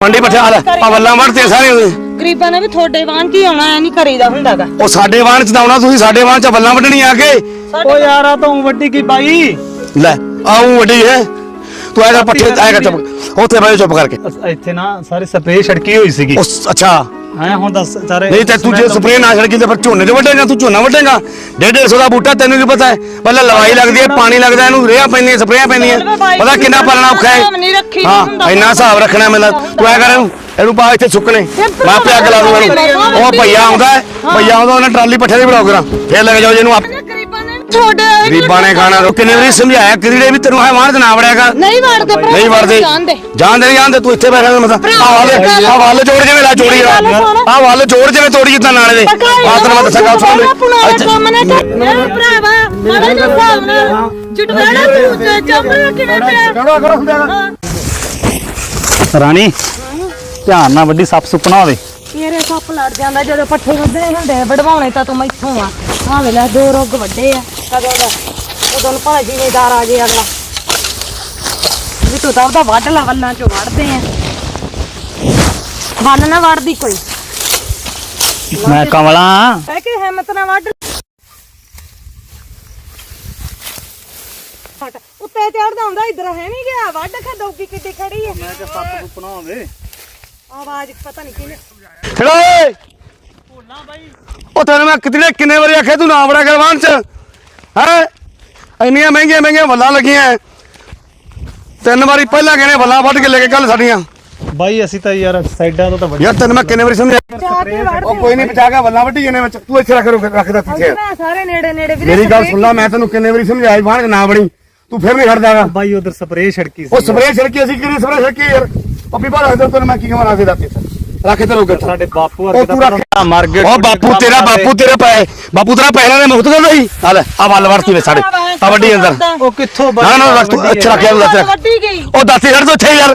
ਮੰਡੀ ਪੱਠੇ ਆ ਲੈ ਆ ਵੱਲਾਂ ਵੜਤੇ ਸਾਰੇ ਉਹਦੇ। ਗਰੀਬਾਂ ਨੇ ਵੀ ਤੁਹਾਡੇ ਵਾਂਝ ਹੀ ਆਉਣਾ ਐ ਨਹੀਂ ਕਰੀਦਾ ਹੁੰਦਾਗਾ ਉਹ ਸਾਡੇ ਵਾਹਣ ਚ ਤਾਂ ਆਉਣਾ ਤੁਸੀਂ ਸਾਡੇ ਵਾਹਣ ਚ ਵੱਲਾਂ ਵੱਢਣੀ ਆ ਕੇ। ਓ ਯਾਰ ਆ ਤੂੰ ਵੱਡੀ ਕੀ ਬਾਈ? ਲੈ ਆਉਂ ਵੱਡੀ ਹੈ। ਤੂੰ ਆਏਗਾ ਪੱਠੇ ਆਏਗਾ ਚੁੱਪ ਉੱਥੇ ਜਾ ਚੁੱਪ ਕਰਕੇ। ਅਸ- ਇੱਥੇ ਨਾ ਸਾਰੀ ਸਪਰੇਅ ਛੜਕੀ ਹੋਈ ਸੀਗੀ। ਉਸ ਅੱਛਾ। ਐ ਹੁਣ ਦੱਸ ਸਾਰੇ ਨਹੀਂ ਤੇ ਤੂੰ ਜੇ ਸਪਰੇਅ ਨਾ ਛੜਕੀ ਤੇ ਫਿਰ ਝੋਨੇ ਤੇ ਵੱਢੇਗਾ ਤੂੰ ਝੋਨਾ ਵੱਢੇਗਾ? ਡੇਢ ਡੇਢ ਸੌ ਦਾ ਬੂਟਾ ਤੈਨੂੰ ਕੀ ਪਤਾ ਹੈ? ਪਹਿਲਾਂ ਲਵਾਈ ਲੱਗਦੀ ਹੈ ਪਾਣੀ ਲੱਗਦਾ ਇਹਨੂੰ ਰੇਹਾਂ ਪੈਂਦੀਆਂ ਸਪਰੇਆਂ ਪੈਂਦੀਆਂ। ਪਤਾ ਕਿੰਨਾ ਪਾਲਣਾ ਔਖਾ ਹੈ? ਹਾਂ ਇੰਨਾ ਹਿਸਾਬ ਰੱਖਣਾ ਮੈਨੂੰ ਤੂੰ। ਐ ਕਰ ਇਹਨੂੰ ਇਹਨੂੰ ਪਾ ਇੱਥੇ ਸੁੱਕਣੇ। ਮੈਂ ਆਪੇ ਅੱਗ ਲਾ ਦੂੰਗਾ ਇਹਨੂੰ। ਉਹ ਭਈਆ ਆਉਂਦਾ ਹੈ ਭਈਆ ਆਉਂਦਾ ਉਹਨੇ ਟਰਾਲੀ ਪੱਠੇ ਦੀ ਕਰਾਂ ਫੇਰ ਲੱਗ ਜਾਓ ਜਿਹਨੂੰ ਤੁਹਾਡੇ ਗਰੀਬਾਂ ਨੇ ਖਾਣਾ ਰੋ ਕਿੰਨੇ ਵਾਰੀ ਸਮਝਾਇਆ? ਕਿਹੜੇ ਵੀ ਤੈਨੂੰ ਹੈ ਵਾਹਣ ਤੇ ਨਾ ਵੜਿਆਗਾ ਨਹੀਂ ਵੜਦੇ ਭਰਾ ਨਹੀਂ ਵੜਦੇ ਜਾਣਦੇ। ਜਾਣਦੇ ਨਹੀਂ ਜਾਣਦੇ ਤੂੰ ਇੱਥੇ ਬੈਠਾ ਮਤ ਆ ਵੱਲ ਆ ਵੱਲ ਜੋੜ ਜਿਵੇਂ ਲਾ ਜੋੜੀ ਆ। ਵੱਲ ਜੋੜ ਜਿਵੇਂ ਤੋੜੀ ਜਿੱਦਾਂ ਨਾਲੇ ਦੇ। ਆ ਤੈਨੂੰ ਮੈਂ ਦੱਸਾਂ ਗੱਲ ਸੁਣ ਲੈ। ਇੱਥੇ ਕੰਮ ਨੇ ਮੇਰੇ ਭਰਾਵਾ ਮਾੜਾ ਜਿਹਾ ਹਿਸਾਬ ਨਾਲ ਜੁਟਵਾੜਾ ਤੂੰ ਜੰਮਿਆ ਕਿਵੇਂ ਪਿਆ ਕਰੋ ਕਰੋ ਹੁੰਦਾ ਰਾਣੀ ਧਿਆਨ ਨਾਲ ਵੱਡੀ ਸੱਪ ਸੁਪਨਾ ਹੋਵੇ। ਮੇਰੇ ਸੱਪ ਲੜ ਜਾਂਦਾ ਜਦੋਂ ਪੱਠੇ ਵੱਢੇ ਹੁੰਦੇ ਆ, ਵਢਵਾਉਣੇ ਤਾਂ ਤੂੰ ਮੈਥੋਂ ਆ। ਆ ਵੇਲਾ ਦੋ ਰੁੱਗ ਵੱਡੇ ਆ। ਕਦੋਂ ਦਾ ਉਦੋਂ ਨੂੰ ਭਾਵੇਂ ਜ਼ਿਮੀਦਾਰ ਆ ਜੇ ਅਗਲਾ। ਵੀ ਤੂੰ ਤਾਂ ਉਹਦਾ ਵੱਢ ਲਾ ਵੱਲਾਂ ਚੋਂ ਵੱਢਦੇ ਆ। ਵੱਲ ਨਾ ਵੱਢਦੀ ਕੋਈ। ਮੈਂ ਕਮਲਾ। ਹੈ ਕਿ ਹਿੰਮਤ ਨਾ ਵੱਢ ਹਟ ਉੱਤੇ ਚੜਦਾ ਹੁੰਦਾ ਇਧਰ ਹੈ ਨਹੀਂ ਗਿਆ। ਵੱਢ ਕੇ ਦੌਕੀ ਕਿੱਡੀ ਖੜੀ ਹੈ ਮੈਂ ਕਿ ਸੱਪ ਸੁਪਨਾ ਹੋਵੇ ਆਵਾਜ਼ ਪਤਾ ਨਹੀਂ ਕਿਹਨੇ ਖੜਾ ਓਏ ਉਹ ਤੈਨੂੰ ਮੈਂ ਕਿਤਨੇ ਕਿੰਨੇ ਵਾਰੀ ਆਖਿਆ ਤੂੰ ਨਾ ਬੜਾ ਕਰਵਾਨ ਚ ਹੈ? ਇੰਨੀਆਂ ਮਹਿੰਗੀਆਂ ਮਹਿੰਗੀਆਂ ਵੱਲਾਂ ਲੱਗੀਆਂ ਐ। ਤਿੰਨ ਵਾਰੀ ਪਹਿਲਾਂ ਕਹਿੰਦੇ ਵੱਲਾਂ ਵੱਢ ਕੇ ਲੈ ਕੇ ਕੱਲ ਸਾਡੀਆਂ? ਬਾਈ ਅਸੀਂ ਤਾਂ ਯਾਰ ਸਾਈਡਾਂ ਤੋਂ ਤਾਂ ਵੱਡੀ ਯਾਰ ਤੈਨੂੰ ਮੈਂ ਕਿੰਨੇ ਵਾਰੀ ਸਮਝਾਇਆ? ਕੇ ਉਹ ਕੋਈ ਨਹੀਂ ਬਚਾ ਕੇ ਵੱਲਾਂ ਵੱਢੀ ਜਾਂਦੇ ਵਿੱਚ। ਤੂੰ ਇੱਥੇ ਰੱਖ ਰੱਖਦਾ ਪਿੱਛੇ ਮੈਂ ਸਾਰੇ ਨੇੜੇ ਨੇੜੇ ਵੀਰੇ ਮੇਰੀ ਗੱਲ ਸੁਣ ਲੈ ਮੈਂ ਤੈਨੂੰ ਕਿੰਨੇ ਵਾਰੀ ਸਮਝਾਇਆ ਵਾਹਣ ਨਾ ਬਣੀ ਤੂੰ ਫਿਰ ਨਹੀਂ ਹਟਦਾਗਾ। ਬਾਈ ਉਧਰ ਸਪਰੇਅ ਛੜਕੀ ਉਹ ਸੀ ਸਪਰੇਅ ਛਿੜਕੀ ਅਸੀਂ ਕਿਹੜੀ ਸਪਰੇਅ ਛਿੜਕੀ ਯਾਰ? ਪੱਪੀ ਬਾਹਰ ਦੇ ਤੈਨੂੰ ਮੈਂ ਕੀ ਕਹਾਂ ਰੱਖ ਦੇ ਰੱਖ ਰੱਖ ਤੇ ਰੋਕ ਸਾਡੇ ਬਾਪੂ ਵਰਗੇ ਰੱਖ। ਭਰਾ ਮਰ ਗਏ ਉਹ ਬਾਪੂ ਤੇਰਾ ਬਾਪੂ ਤੇਰਾ ਪੈ ਬਾਪੂ ਤੇਰਾ ਪਹਿਲਾਂ ਨੇ ਮੁਕਤ ਕਰਦਾ ਸੀ। ਆ ਲੈ ਆ ਵੱਲ ਵਰਤੀ ਵੇ ਸਾਡੇ ਆ ਵੱਡੀ ਅੰਦਰ। ਉਹ ਕਿੱਥੋਂ ਨਾ ਨਾ ਰੱਖ ਤੂੰ। ਅੱਛਾ ਰੱਖਿਆ ਦੱਸ ਰੱਖ ਉਹ ਦਾਤੀ ਛੱਡ ਦੋ ਇੱਥੇ ਯਾਰ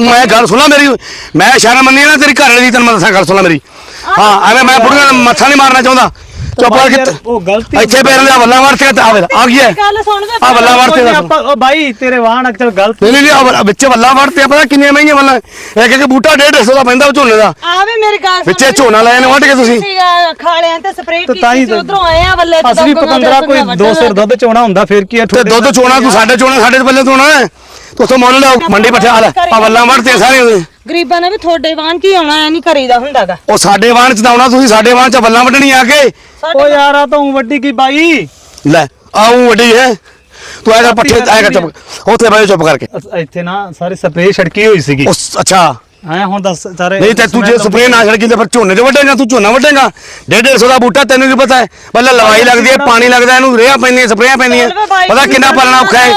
ਮੈਂ ਗੱਲ ਸੁਣਾ ਮੇਰੀ। ਮੈਂ ਇਸ਼ਾਰਾ ਮੰਨੀ ਨਾ ਤੇਰੀ ਘਰ ਵਾਲੀ ਦੀ ਤੈਨੂੰ ਮੈਂ ਦੱਸਾਂ ਗੱਲ ਸੁਣਾ ਮੇਰੀ। ਹਾਂ ਐਵੇਂ ਮੈਂ ਬੁੜੀਆਂ ਨੂੰ ਮੱਥਾ ਨਹੀਂ ਮਾਰਨਾ ਚਾਹੁੰਦਾ। ਚੁੱਪ ਬਾਈ ਕਰਕੇ ਉਹ ਗਲਤੀ ਇੱਥੇ ਪੈਰ ਲਿਆ ਵੱਲਾਂ ਵਰਤੇ ਤੇ ਆ ਵੇ ਆ ਗਿਆ ਗੱਲ ਸੁਣ ਵੇ ਆ ਵੱਲਾਂ ਕੋਈ ਨੀ ਦੱਸ ਆਪਾਂ ਉਹ ਬਾਈ ਤੇਰੇ ਵਾਹਣ ਅਕਚਲ ਗਲਤ ਨਹੀਂ ਨਹੀਂ ਨਹੀਂ, ਆਹ ਵੱਲਾਂ- ਵਿੱਚ ਵੱਲਾਂ ਵਰਤੇ ਪਤਾ ਕਿੰਨੀਆਂ ਮਹਿੰਗੀਆਂ ਵੱਲਾਂ? ਇੱਕ ਇੱਕ ਬੂਟਾ 150 ਦਾ ਪੈਂਦਾ ਉਹ ਝੋਨੇ ਦਾ। ਆਵੇ ਮੇਰੀ ਗੱਲ ਵਿੱਚੇ ਝੋਨਾ ਲੈ ਨੇ ਵੱਢ ਕੇ ਤੁਸੀਂ। ਖਾਲਿਆਂ ਤੇ ਸਪਰੇਅ ਤੇ ਤਾਂ ਹੀ ਕੀਤੀ ਸੀ ਉਧਰੋਂ ਆਏ ਆ ਵੱਲੇ ਅਸੀਂ ਵੀ ਪਤੰਦਰਾ ਕੋਈ ਦੋ ਸਿਰ ਦੁੱਧ ਚੋਣਾ ਹੁੰਦਾ ਫਿਰ ਕੀ ਆ? ਤੇ ਦੁੱਧ ਚੋਣਾ ਤੂੰ ਸਾਡੇ ਚੋਣਾ ਸਾਡੇ ਤੋਂ ਪਹਿਲੇ ਚੋਣਾ ਹੈ? ਤੂੰ ਉੱਥੋਂ ਮੁੱਲ ਲਿਆਓ ਮੰਡੀ ਪੱਠੇ ਆ ਲੈ ਆ ਵੱਲਾਂ ਵੜਤੇ ਸਾਰੇ ਉਹਦੇ। ਗਰੀਬਾਂ ਨੇ ਵੀ ਤੁਹਾਡੇ ਵਾਂਝ ਹੀ ਆਉਣਾ ਐ ਨਹੀਂ ਕਰੀਦਾ ਹੁੰਦਾਗਾ। ਉਹ ਸਾਡੇ ਵਾਹਣ ਚ ਤਾਂ ਆਉਣਾ ਤੁਸੀਂ ਸਾਡੇ ਵਾਹਣ ਚ ਵੱਲਾਂ ਵੱਢਣੀ ਆ ਕੇ। ਓ ਯਾਰ ਆ ਤੂੰ ਵੱਡੀ ਕੀ ਬਾਈ? ਲੈ ਆਉਂ ਵੱਡੀ ਹੈ ਤੂੰ ਆਏਗਾ ਪੱਠੇ ਆਏਗਾ ਚੁੱਪ ਉੱਥੇ ਜਾ ਚੁੱਪ ਕਰਕੇ। ਇੱਥੇ ਨਾ ਸਾਰੀ ਸਪਰੇਅ ਛੜਕੀ ਹੋਈ ਸੀਗੀ। ਅੱਛਾ। ਐ ਹੁਣ ਦੱਸ ਸਾਰੇ ਨਹੀਂ ਤੇ ਤੂੰ ਜੇ ਸਪਰੇਅ ਨਾ ਛੜਕੀ ਤੇ ਫਿਰ ਝੋਨੇ ਤੇ ਵੱਢੇਗਾ ਤੂੰ ਝੋਨਾ ਵੱਢੇਗਾ? ਡੇਢ ਡੇਢ ਸੌ ਦਾ ਬੂਟਾ ਤੈਨੂੰ ਕੀ ਪਤਾ ਹੈ? ਪਹਿਲਾਂ ਲਵਾਈ ਲੱਗਦੀ ਹੈ ਪਾਣੀ ਲੱਗਦਾ ਇਹਨੂੰ ਰੇਹਾਂ ਪੈਂਦੀਆਂ ਸਪਰੇਆਂ ਪੈਂਦੀਆਂ। ਪਤਾ ਕਿੰਨਾ ਪਾਲਣਾ ਔਖਾ ਹੈ?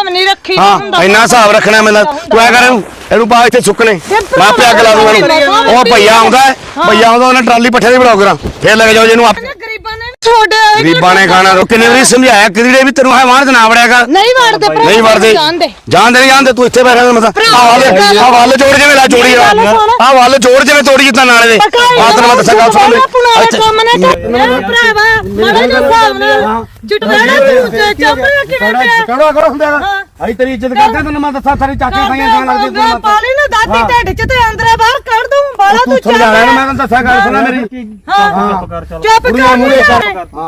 ਹਾਂ ਇੰਨਾ ਹਿਸਾਬ ਰੱਖਣਾ ਮੈਨੂੰ ਤੂੰ। ਐ ਕਰ ਇਹਨੂੰ ਇਹਨੂੰ ਪਾ ਇੱਥੇ ਸੁੱਕਣੇ। ਮੈਂ ਆਪੇ ਅੱਗ ਲਾ ਇਹਨੂੰ। ਉਹ ਭਈਆ ਆਉਂਦਾ ਹੈ ਭਈਆ ਆਉਂਦਾ ਉਹਨੇ ਟਰਾਲੀ ਪੱਠੇ ਦੀ ਕਰਾਂ ਫੇਰ ਲੱਗ ਜਾਓ ਜਿਹਨੂੰ ਤੁਹਾਡੇ ਗਰੀਬਾਂ ਨੇ ਖਾਣਾ ਰੋ ਕਿੰਨੇ ਵਾਰੀ ਸਮਝਾਇਆ? ਕਿਹੜੇ ਵੀ ਤੈਨੂੰ ਹੈ ਵਾਹਣ ਤੇ ਨਾ ਵੜਿਆਗਾ ਨਹੀਂ ਵੜਦੇ ਭਰਾ ਨਹੀਂ ਵੜਦੇ। ਜਾਣਦੇ। ਜਾਣਦੇ ਨਹੀਂ ਜਾਣਦੇ ਤੂੰ ਇੱਥੇ ਬੈਠਾ ਮਤ ਆ ਵੱਲ ਆ ਵੱਲ ਜੋੜ ਜਿਵੇਂ ਲਾ ਜੋੜੀ ਆ। ਵੱਲ ਜੋੜ ਜਿਵੇਂ ਤੋੜੀ ਜਿੱਦਾਂ ਨਾਲੇ ਦੇ। ਆ ਤੈਨੂੰ ਮੈਂ ਦੱਸਾਂ ਗੱਲ ਸੁਣ ਲੈ। ਇੱਥੇ। ਕੰਮ ਨੇ ਮੇਰੇ ਭਰਾਵਾ ਮਾੜਾ ਜਿਹਾ ਜੁਟਵਾੜਾ ਤੂੰ ਜੰਮਿਆ ਕਿਵੇਂ ਪਿਆ ਕਰੋ ਕਰੋ ਹੁੰਦਾ ਅਸੀਂ ਤੇਰੀ ਇੱਜ਼ਤ ਕਰਦੇ ਤੈਨੂੰ ਮੈਂ ਦੱਸਾਂ ਸਾਰੀ ਚਾਚੇ ਖਾਈਆਂ ਖਾਣ ਲੱਗਦੇ ਮੈਂ ਪਾਲੀ ਨਾ ਦਾਦੀ ਢਿੱਡ ਚ ਤੇ ਅੰਦਰੇ ਬਾਹਰ ਕੱਢ ਦੂੰ। ਬਾਲਾ ਤੂੰ ਤੂੰ ਸਮਝਾਣਾ ਮੈਂ ਤੈਨੂੰ ਦੱਸਾਂ ਗੱਲ ਸੁਣਾ ਮੇਰੀ। ਹਾਂ। ਚੁੱਪ ਕਰ।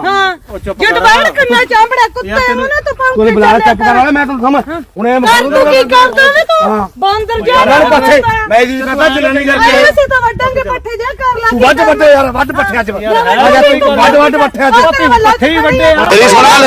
ਹਾਂ। ਜੁਟਵਾੜ ਕੰਨਾ ਚਾਂਬੜਾ ਕੁੱਤੇ ਨੂੰ ਨਾ ਤੂੰ ਪੰਪ ਤੂੰ ਬੁਲਾ ਚੱਪ ਕਰ ਵਾਲੇ ਮੈਂ ਤੈਨੂੰ ਸਮਝ ਹੁਣ ਇਹ ਕਰ ਤੂੰ ਕੀ ਕਰਦਾ ਵੇ ਤੂੰ? ਬਾਂਦਰ ਜਾ ਨਾਲ ਪੱਠੇ ਮੈਂ ਜੀ ਕਰਦਾ ਜਲਣੀ ਕਰਕੇ। ਅਸੀਂ ਤਾਂ ਵੱਡਾਂਗੇ ਪੱਠੇ ਜਾ ਕਰ ਤੂੰ ਲਾਂਗੇ ਵੱਡ ਵੱਡੇ ਯਾਰ ਵੱਡ ਪੱਠਿਆਂ ਚ। ਆ ਜਾ ਤੂੰ ਵੱਡ ਵੱਡ ਪੱਠਿਆਂ ਚ। ਪੱਠੇ ਹੀ ਵੱਡੇ। ਆ। ਤੇਰੀ ਸੁਣ ਗੱਲ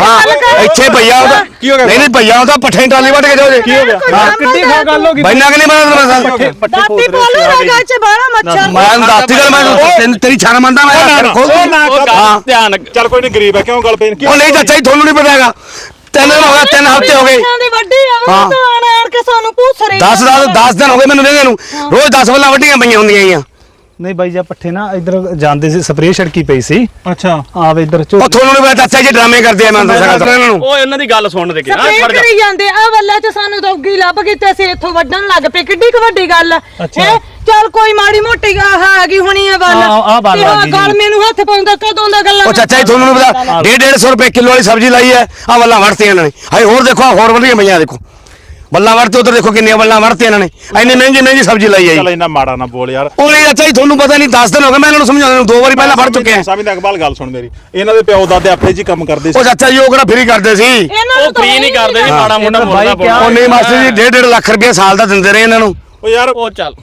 ਹਾਂ ਇੱਥੇ ਭਈਆ ਉਹਦਾ। ਨਹੀਂ ਨਹੀਂ ਭਈਆ ਉਹਦਾ ਪੱਠੇ ਦੀ ਟਰਾਲੀ ਵੱਢ ਕੇ ਜਾਓ ਕੀ ਹੋ ਗਿਆ? ਕਿੱਡੀ ਖਾ ਗੱਲ ਹੋ ਗਈ। ਬੈਨਾ ਕਿ ਨਹੀਂ ਮੈਂ ਤੈਨੂੰ ਦਾਤੀ ਬੋਲੂ ਰਗਾ ਚ ਬਾਹਰ ਮੱਛਰ ਮੈਂ ਦਾਤੀ ਗੱਲ ਮੈਂ ਤੈਨੂੰ- ਤੇਰੀ ਛਾਣਾ ਮੰਨਦਾ ਮੈਂ ਖੋਲ ਦੂੰ। ਹਾਂ। ਧਿਆਨ ਚੱਲ ਕੋਈ ਨਹੀਂ ਗਰੀਬ ਹੈ ਕਿਉਂ ਗੱਲ ਪੈਣ ਉਹ ਨਹੀਂ ਚਾਚਾ ਜੀ ਤੁਹਾਨੂੰ ਨਹੀਂ ਪਤਾ ਹੈਗਾ। ਤਿੰਨ ਦਿਨ ਹੋ ਗਏ ਤਿੰਨ ਹਫ਼ਤੇ ਹੋ ਗਏ। ਦੀ ਵੱਡੀ ਆ ਹਾਂ। ਉਹ ਤਾਂ ਆਣ ਆਣ ਕੇ ਸਾਨੂੰ ਪੂਛਰੇ 10 10 10 ਦਿਨ ਹੋ ਗਏ ਮੈਨੂੰ ਰਹਿੰਦੇ ਨੂੰ। ਰੋਜ਼ 10 ਵੱਲਾਂ ਵੱਡੀਆਂ ਪਈਆਂ ਹੁੰਦੀਆਂ ਆਈਆਂ ਨਹੀਂ ਬਾਈ ਜੀ ਪੱਠੇ ਨਾ ਇਧਰ ਜਾਂਦੇ ਸੀ ਸਪਰੇਅ ਛੜਕੀ ਪਈ ਸੀ। ਅੱਛਾ। ਆਵੇ ਇਧਰ ਝੋ ਉਹ ਤੁਹਾਨੂੰ ਨਹੀਂ ਚਾਚਾ ਜੀ ਡਰਾਮੇ ਕਰਦੇ ਆ ਮੈਂ ਦੱਸਾਂ ਇਹਨਾਂ ਨੂੰ ਉਹ ਇਹਨਾਂ ਦੀ ਗੱਲ ਸੁਣਨ ਦੇ ਗਿਆ ਸਪਰੇਅ ਕਰੀ ਜਾਂਦੇ ਆ ਵੱਲਾ ਚ ਸਾਨੂੰ ਉੱਗੀ ਲੱਭ ਗਈ ਤੇ ਅਸੀਂ ਇੱਥੋਂ ਵੱਢਣ ਲੱਗ ਪਏ ਕਿੱਡੀ ਕੁ ਵੱਡੀ ਗੱਲ। ਹੈਂ? ਚੱਲ ਕੋਈ ਮਾੜੀ ਮੋਟੀ ਆਹ ਆ ਗਈ ਹੋਣੀ ਆ ਵੱਲ। ਆਹ- ਆਹ ਵੱਲ ਤੇ ਆ ਆਹ ਗਈ ਗੱਲ ਜੀ। ਮੈਨੂੰ ਹੱਥ ਪਾਉਂਦਾ ਕਦੋਂ ਦਾ ਗੱਲਾਂ ਉਹ ਚਾਚਾ ਜੀ ਤੁਹਾਨੂੰ ਨਹੀਂ ਪਤਾ 1.5 150 ਰੁਪਏ ਕਿਲੋ ਵਾਲੀ ਸਬਜ਼ੀ ਲਾਈ ਹੈ ਆ ਵੱਲਾਂ ਵੜਤੀਆਂ ਇਹਨਾਂ ਨੇ। ਹਾਏ ਹੋਰ ਦੇਖੋ ਆਹ ਹੋਰ ਵੱਡੀਆਂ ਪਈਆਂ ਦੇਖੋ। ਬੱਲਾਂ ਵੜਤੇ ਉਧਰ ਦੇਖੋ ਕਿੰਨੀਆਂ ਬੱਲਾਂ ਵੜਤੇ ਇਹਨਾਂ ਨੇ। ਇੰਨੀ ਮਹਿੰਗੀ ਮਹਿੰਗੀ ਸਬਜ਼ੀ ਲਈ ਆਈ। ਚੱਲ ਇੰਨਾ ਮਾੜਾ ਨਾ ਬੋਲ ਯਾਰ। ਉਹ ਨਹੀਂ ਅੱਛਾ ਜੀ ਤੁਹਾਨੂੰ ਪਤਾ ਨਹੀਂ 10 ਦਿਨ ਹੋ ਗਏ ਮੈਂ ਇਹਨਾਂ ਨੂੰ ਸਮਝਾਉਣ ਨੂੰ ਦੋ ਵਾਰੀ ਪਹਿਲਾਂ ਫੜ ਚੁੱਕੇ ਆ ਸਾਬੀ ਦਾ ਇਕਬਾਲ ਗੱਲ ਸੁਣ ਮੇਰੀ। ਇਹਨਾਂ ਦੇ ਪਿਓ ਦਾਦੇ ਆਪਣੇ ਜੀ ਕੰਮ ਕਰਦੇ ਸੀ। ਉਹ ਚਾਚਾ ਜੀ ਉਹ ਕਿਹੜਾ ਫ੍ਰੀ ਕਰਦੇ ਸੀ? ਉਹ ਫ੍ਰੀ ਨਹੀਂ ਕਰਦੇ ਜੀ ਮਾੜਾ ਮੋਟਾ ਬੋਲਦਾ ਉਹ ਨਹੀਂ ਮਾਸਟਰ ਜੀ 1.5 ਲੱਖ ਰੁਪਏ ਸਾਲ ਦਾ ਦਿੰਦੇ ਰਹੇ ਇਹਨਾਂ ਨੂੰ। ਉਹ ਯਾਰ ਉਹ ਚੱਲ।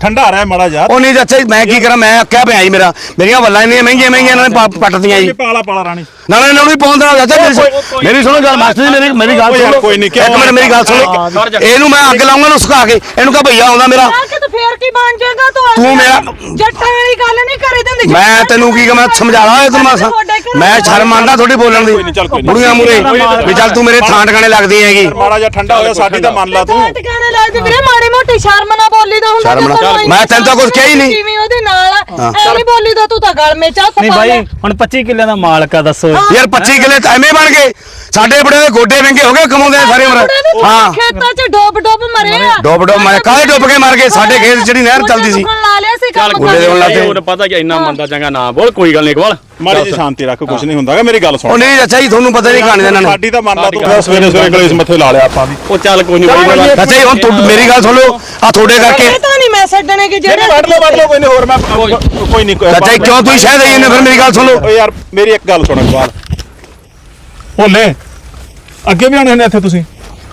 ਠੰਡਾ ਰਿਹਾ ਮਾੜਾ ਯਾਰ ਉਹ ਨਹੀਂ ਚਾਚਾ ਜੀ ਮੈਂ ਕੀ ਕਰਾਂ ਮੈਂ ਅੱਕਿਆ ਪਿਆ ਜੀ ਮੇਰਾ। ਮੇਰੀਆਂ ਵੱਲਾਂ ਇੰਨੀਆਂ ਮਹਿੰਗੀਆਂ ਮਹਿੰਗੀਆਂ ਇਹਨਾਂ ਨੇ ਪੱਟਦੀਆਂ ਜੀ। ਪਾਲਾ ਪਾਲਾ ਰਾਣੀ। ਨਾਲੇ ਇਹਨਾਂ ਨੂੰ ਵੀ ਪਾਉਂਦਾ ਚਾਚਾ ਮੇਰੀ ਮੇਰੀ ਸੁਣੋ ਗੱਲ ਮਾਸਟਰ ਜੀ ਮੇਰੀ ਮੇਰੀ ਗੱਲ ਸੁਣੋ। ਕੋਈ ਨਹੀਂ? ਇੱਕ ਮਿੰਟ ਮੇਰੀ ਗੱਲ ਸੁਣੋ। ਜਾ। ਇਹਨੂੰ ਮੈਂ ਅੱਗ ਲਾਉਂਗਾ ਨੂੰ ਸੁਕਾ ਕੇ। ਇਹਨੂੰ ਕਹ ਭਈਆ ਆਉਂਦਾ ਮੇਰਾ। ਕੇ ਤੇ ਫੇਰ ਕੀ ਬਣ ਜਾਏਗਾ ਤੂੰ? ਤੂੰ ਮੇਰਾ- ਜੱਟਾਂ ਵਾਲੀ ਗੱਲ ਨਹੀਂ ਕਰੀ ਦਿੰਦੀ ਮੈਂ ਤੈਨੂੰ ਕੀ ਕਹਾਂ ਸਮਝਾਣਾ ਹੋਇਆ ਤੈਨੂੰ ਮਾਸਾ। ਮੈਂ ਸ਼ਰਮ ਤੁਹਾਡੀ ਬੋਲਣ ਦੀ। ਕੋਈ ਨਹੀਂ, ਚੱਲ ਕੋਈ ਨਹੀਂ। ਬੁੜੀਆਂ ਮੂਰੇ ਵੀ ਚੱਲ ਤੂੰ ਮੇਰੇ ਥਾਂ ਟਿਕਾਣੇ ਲੱਗਦੀ ਹੈਗੀ। ਮਾੜਾ ਜਿਹਾ ਠੰਡਾ ਹੋਇਆ ਸਾਡੀ ਤਾਂ ਮੰਨ ਲਾ ਤੂੰ। ਤੂੰ ਟਿਕਾਣੇ ਲੱਗਦੀ ਵੀਰੇ ਮਾੜੀ ਮੋਟੀ ਸ਼ਰਮ ਨਾ ਬੋਲੀ ਦਾ ਹੁੰਦਾ ਸ਼ਰਮ ਨਾ- ਜਦੋਂ ਇੰਨੀ ਮੈਂ ਤੈਨੂੰ ਤਾਂ ਕੁਛ ਕਿਹਾ ਹੀ ਨਹੀਂ। ਕਿਵੇਂ ਉਹਦੇ ਨਾਲ ਐ ਨਹੀਂ ਬੋਲੀ ਦਾ ਤੂੰ ਤਾਂ ਗਲ ਮੇ ਚਾਹ ਨਹੀਂ ਬਾਈ ਹੁਣ 25 ਕਿੱਲਿਆਂ ਦਾ ਮਾਲਕ ਆ ਦੱਸੋ। ਯਾਰ 25 ਕਿਲੇ ਤਾਂ ਐਵੇਂ ਬਣ ਗਏ। ਸਾਡੇ ਬੜੇ ਦੇ ਗੋਡੇ ਵਿੰਗੇ ਹੋ ਗਏ ਕਮਾਉਂਦੇ ਆ ਸਾਰੀ ਉਮਰ। ਹਾਂ। ਖੇਤਾਂ 'ਚ ਡੋਬ ਡੋਬ ਮਰੇ ਆ। ਡੋਬ ਡੋਬ ਮਾਰੇ ਕਾਹਦੇ ਡੁੱਬ ਕੇ ਮਰ ਗਏ? ਸਾਡੇ ਖੇਤ 'ਚ ਜਿਹੜੀ ਨਹਿਰ ਚੱਲਦੀ ਸੀ। ਲਾ ਲਿਆ ਸੀ ਚੱਲ ਕੰਮ ਗੁੱਡੇ ਦੇ ਉਹ ਪਤਾ ਕਿ ਇੰਨਾ ਮੰਦਾ ਚੰਗਾ ਨਾ ਬੋਲ ਕੋਈ ਗੱਲ ਨਹੀਂ ਇਕਬਾਲ। ਮਾੜੀ ਜੀ ਸ਼ਾਂਤੀ ਰੱਖ ਕੁਝ ਨਹੀਂ ਹੁੰਦਾਗਾ ਮੇਰੀ ਗੱਲ ਉਹ ਸੁਣ ਨਹੀਂ ਅੱਛਾ ਜੀ ਤੁਹਾਨੂੰ ਪਤਾ ਨਹੀਂ ਕਹਾਣੀ ਦਾ ਇਹਨਾਂ ਨੂੰ ਸਾਡੀ ਤਾਂ ਮੰਨ ਲਾ ਤੂੰ ਸਵੇਰੇ ਸਵੇਰੇ ਕਲੇਸ਼ ਮੱਥੇ ਲਾ ਲਿਆ ਆਪਾਂ ਵੀ। ਉਹ ਚੱਲ ਕੋਈ ਨਹੀਂ ਬਾਈ ਅੱਛਾ ਜੀ ਹੁਣ ਤੁਹਾ- ਮੇਰੀ ਗੱਲ ਸੁਣ ਲਓ। ਆ ਤੁਹਾਡੇ ਕਰਕੇ ਇਹ ਤਾਂ ਨਹੀਂ ਮੈਂ ਛੱਡਣੇ ਕਿ ਜਿਹੜੇ ਵੱਢ ਲਓ ਵੱਢ ਲਓ ਕੋਈ ਨਹੀਂ ਹੋਰ ਮੈਂ ਕੋਈ ਨਹੀਂ ਅੱਛਾ ਜੀ ਕਿਉਂ ਤੁਸੀਂ ਸ਼ਾਇਦ ਆਈ ਨੇ ਫਿਰ ਮੇਰੀ ਗੱਲ ਸੁਣ ਲਓ। ਓ ਯਾਰ ਮੇਰੀ ਇੱਕ ਗੱਲ ਸੁਣ ਇਕਬਾਲ ਹੋਲੇ ਅੱਗੇ ਵੀ ਆਉਣੇ ਨੇ ਇੱਥੇ ਤੁਸੀਂ?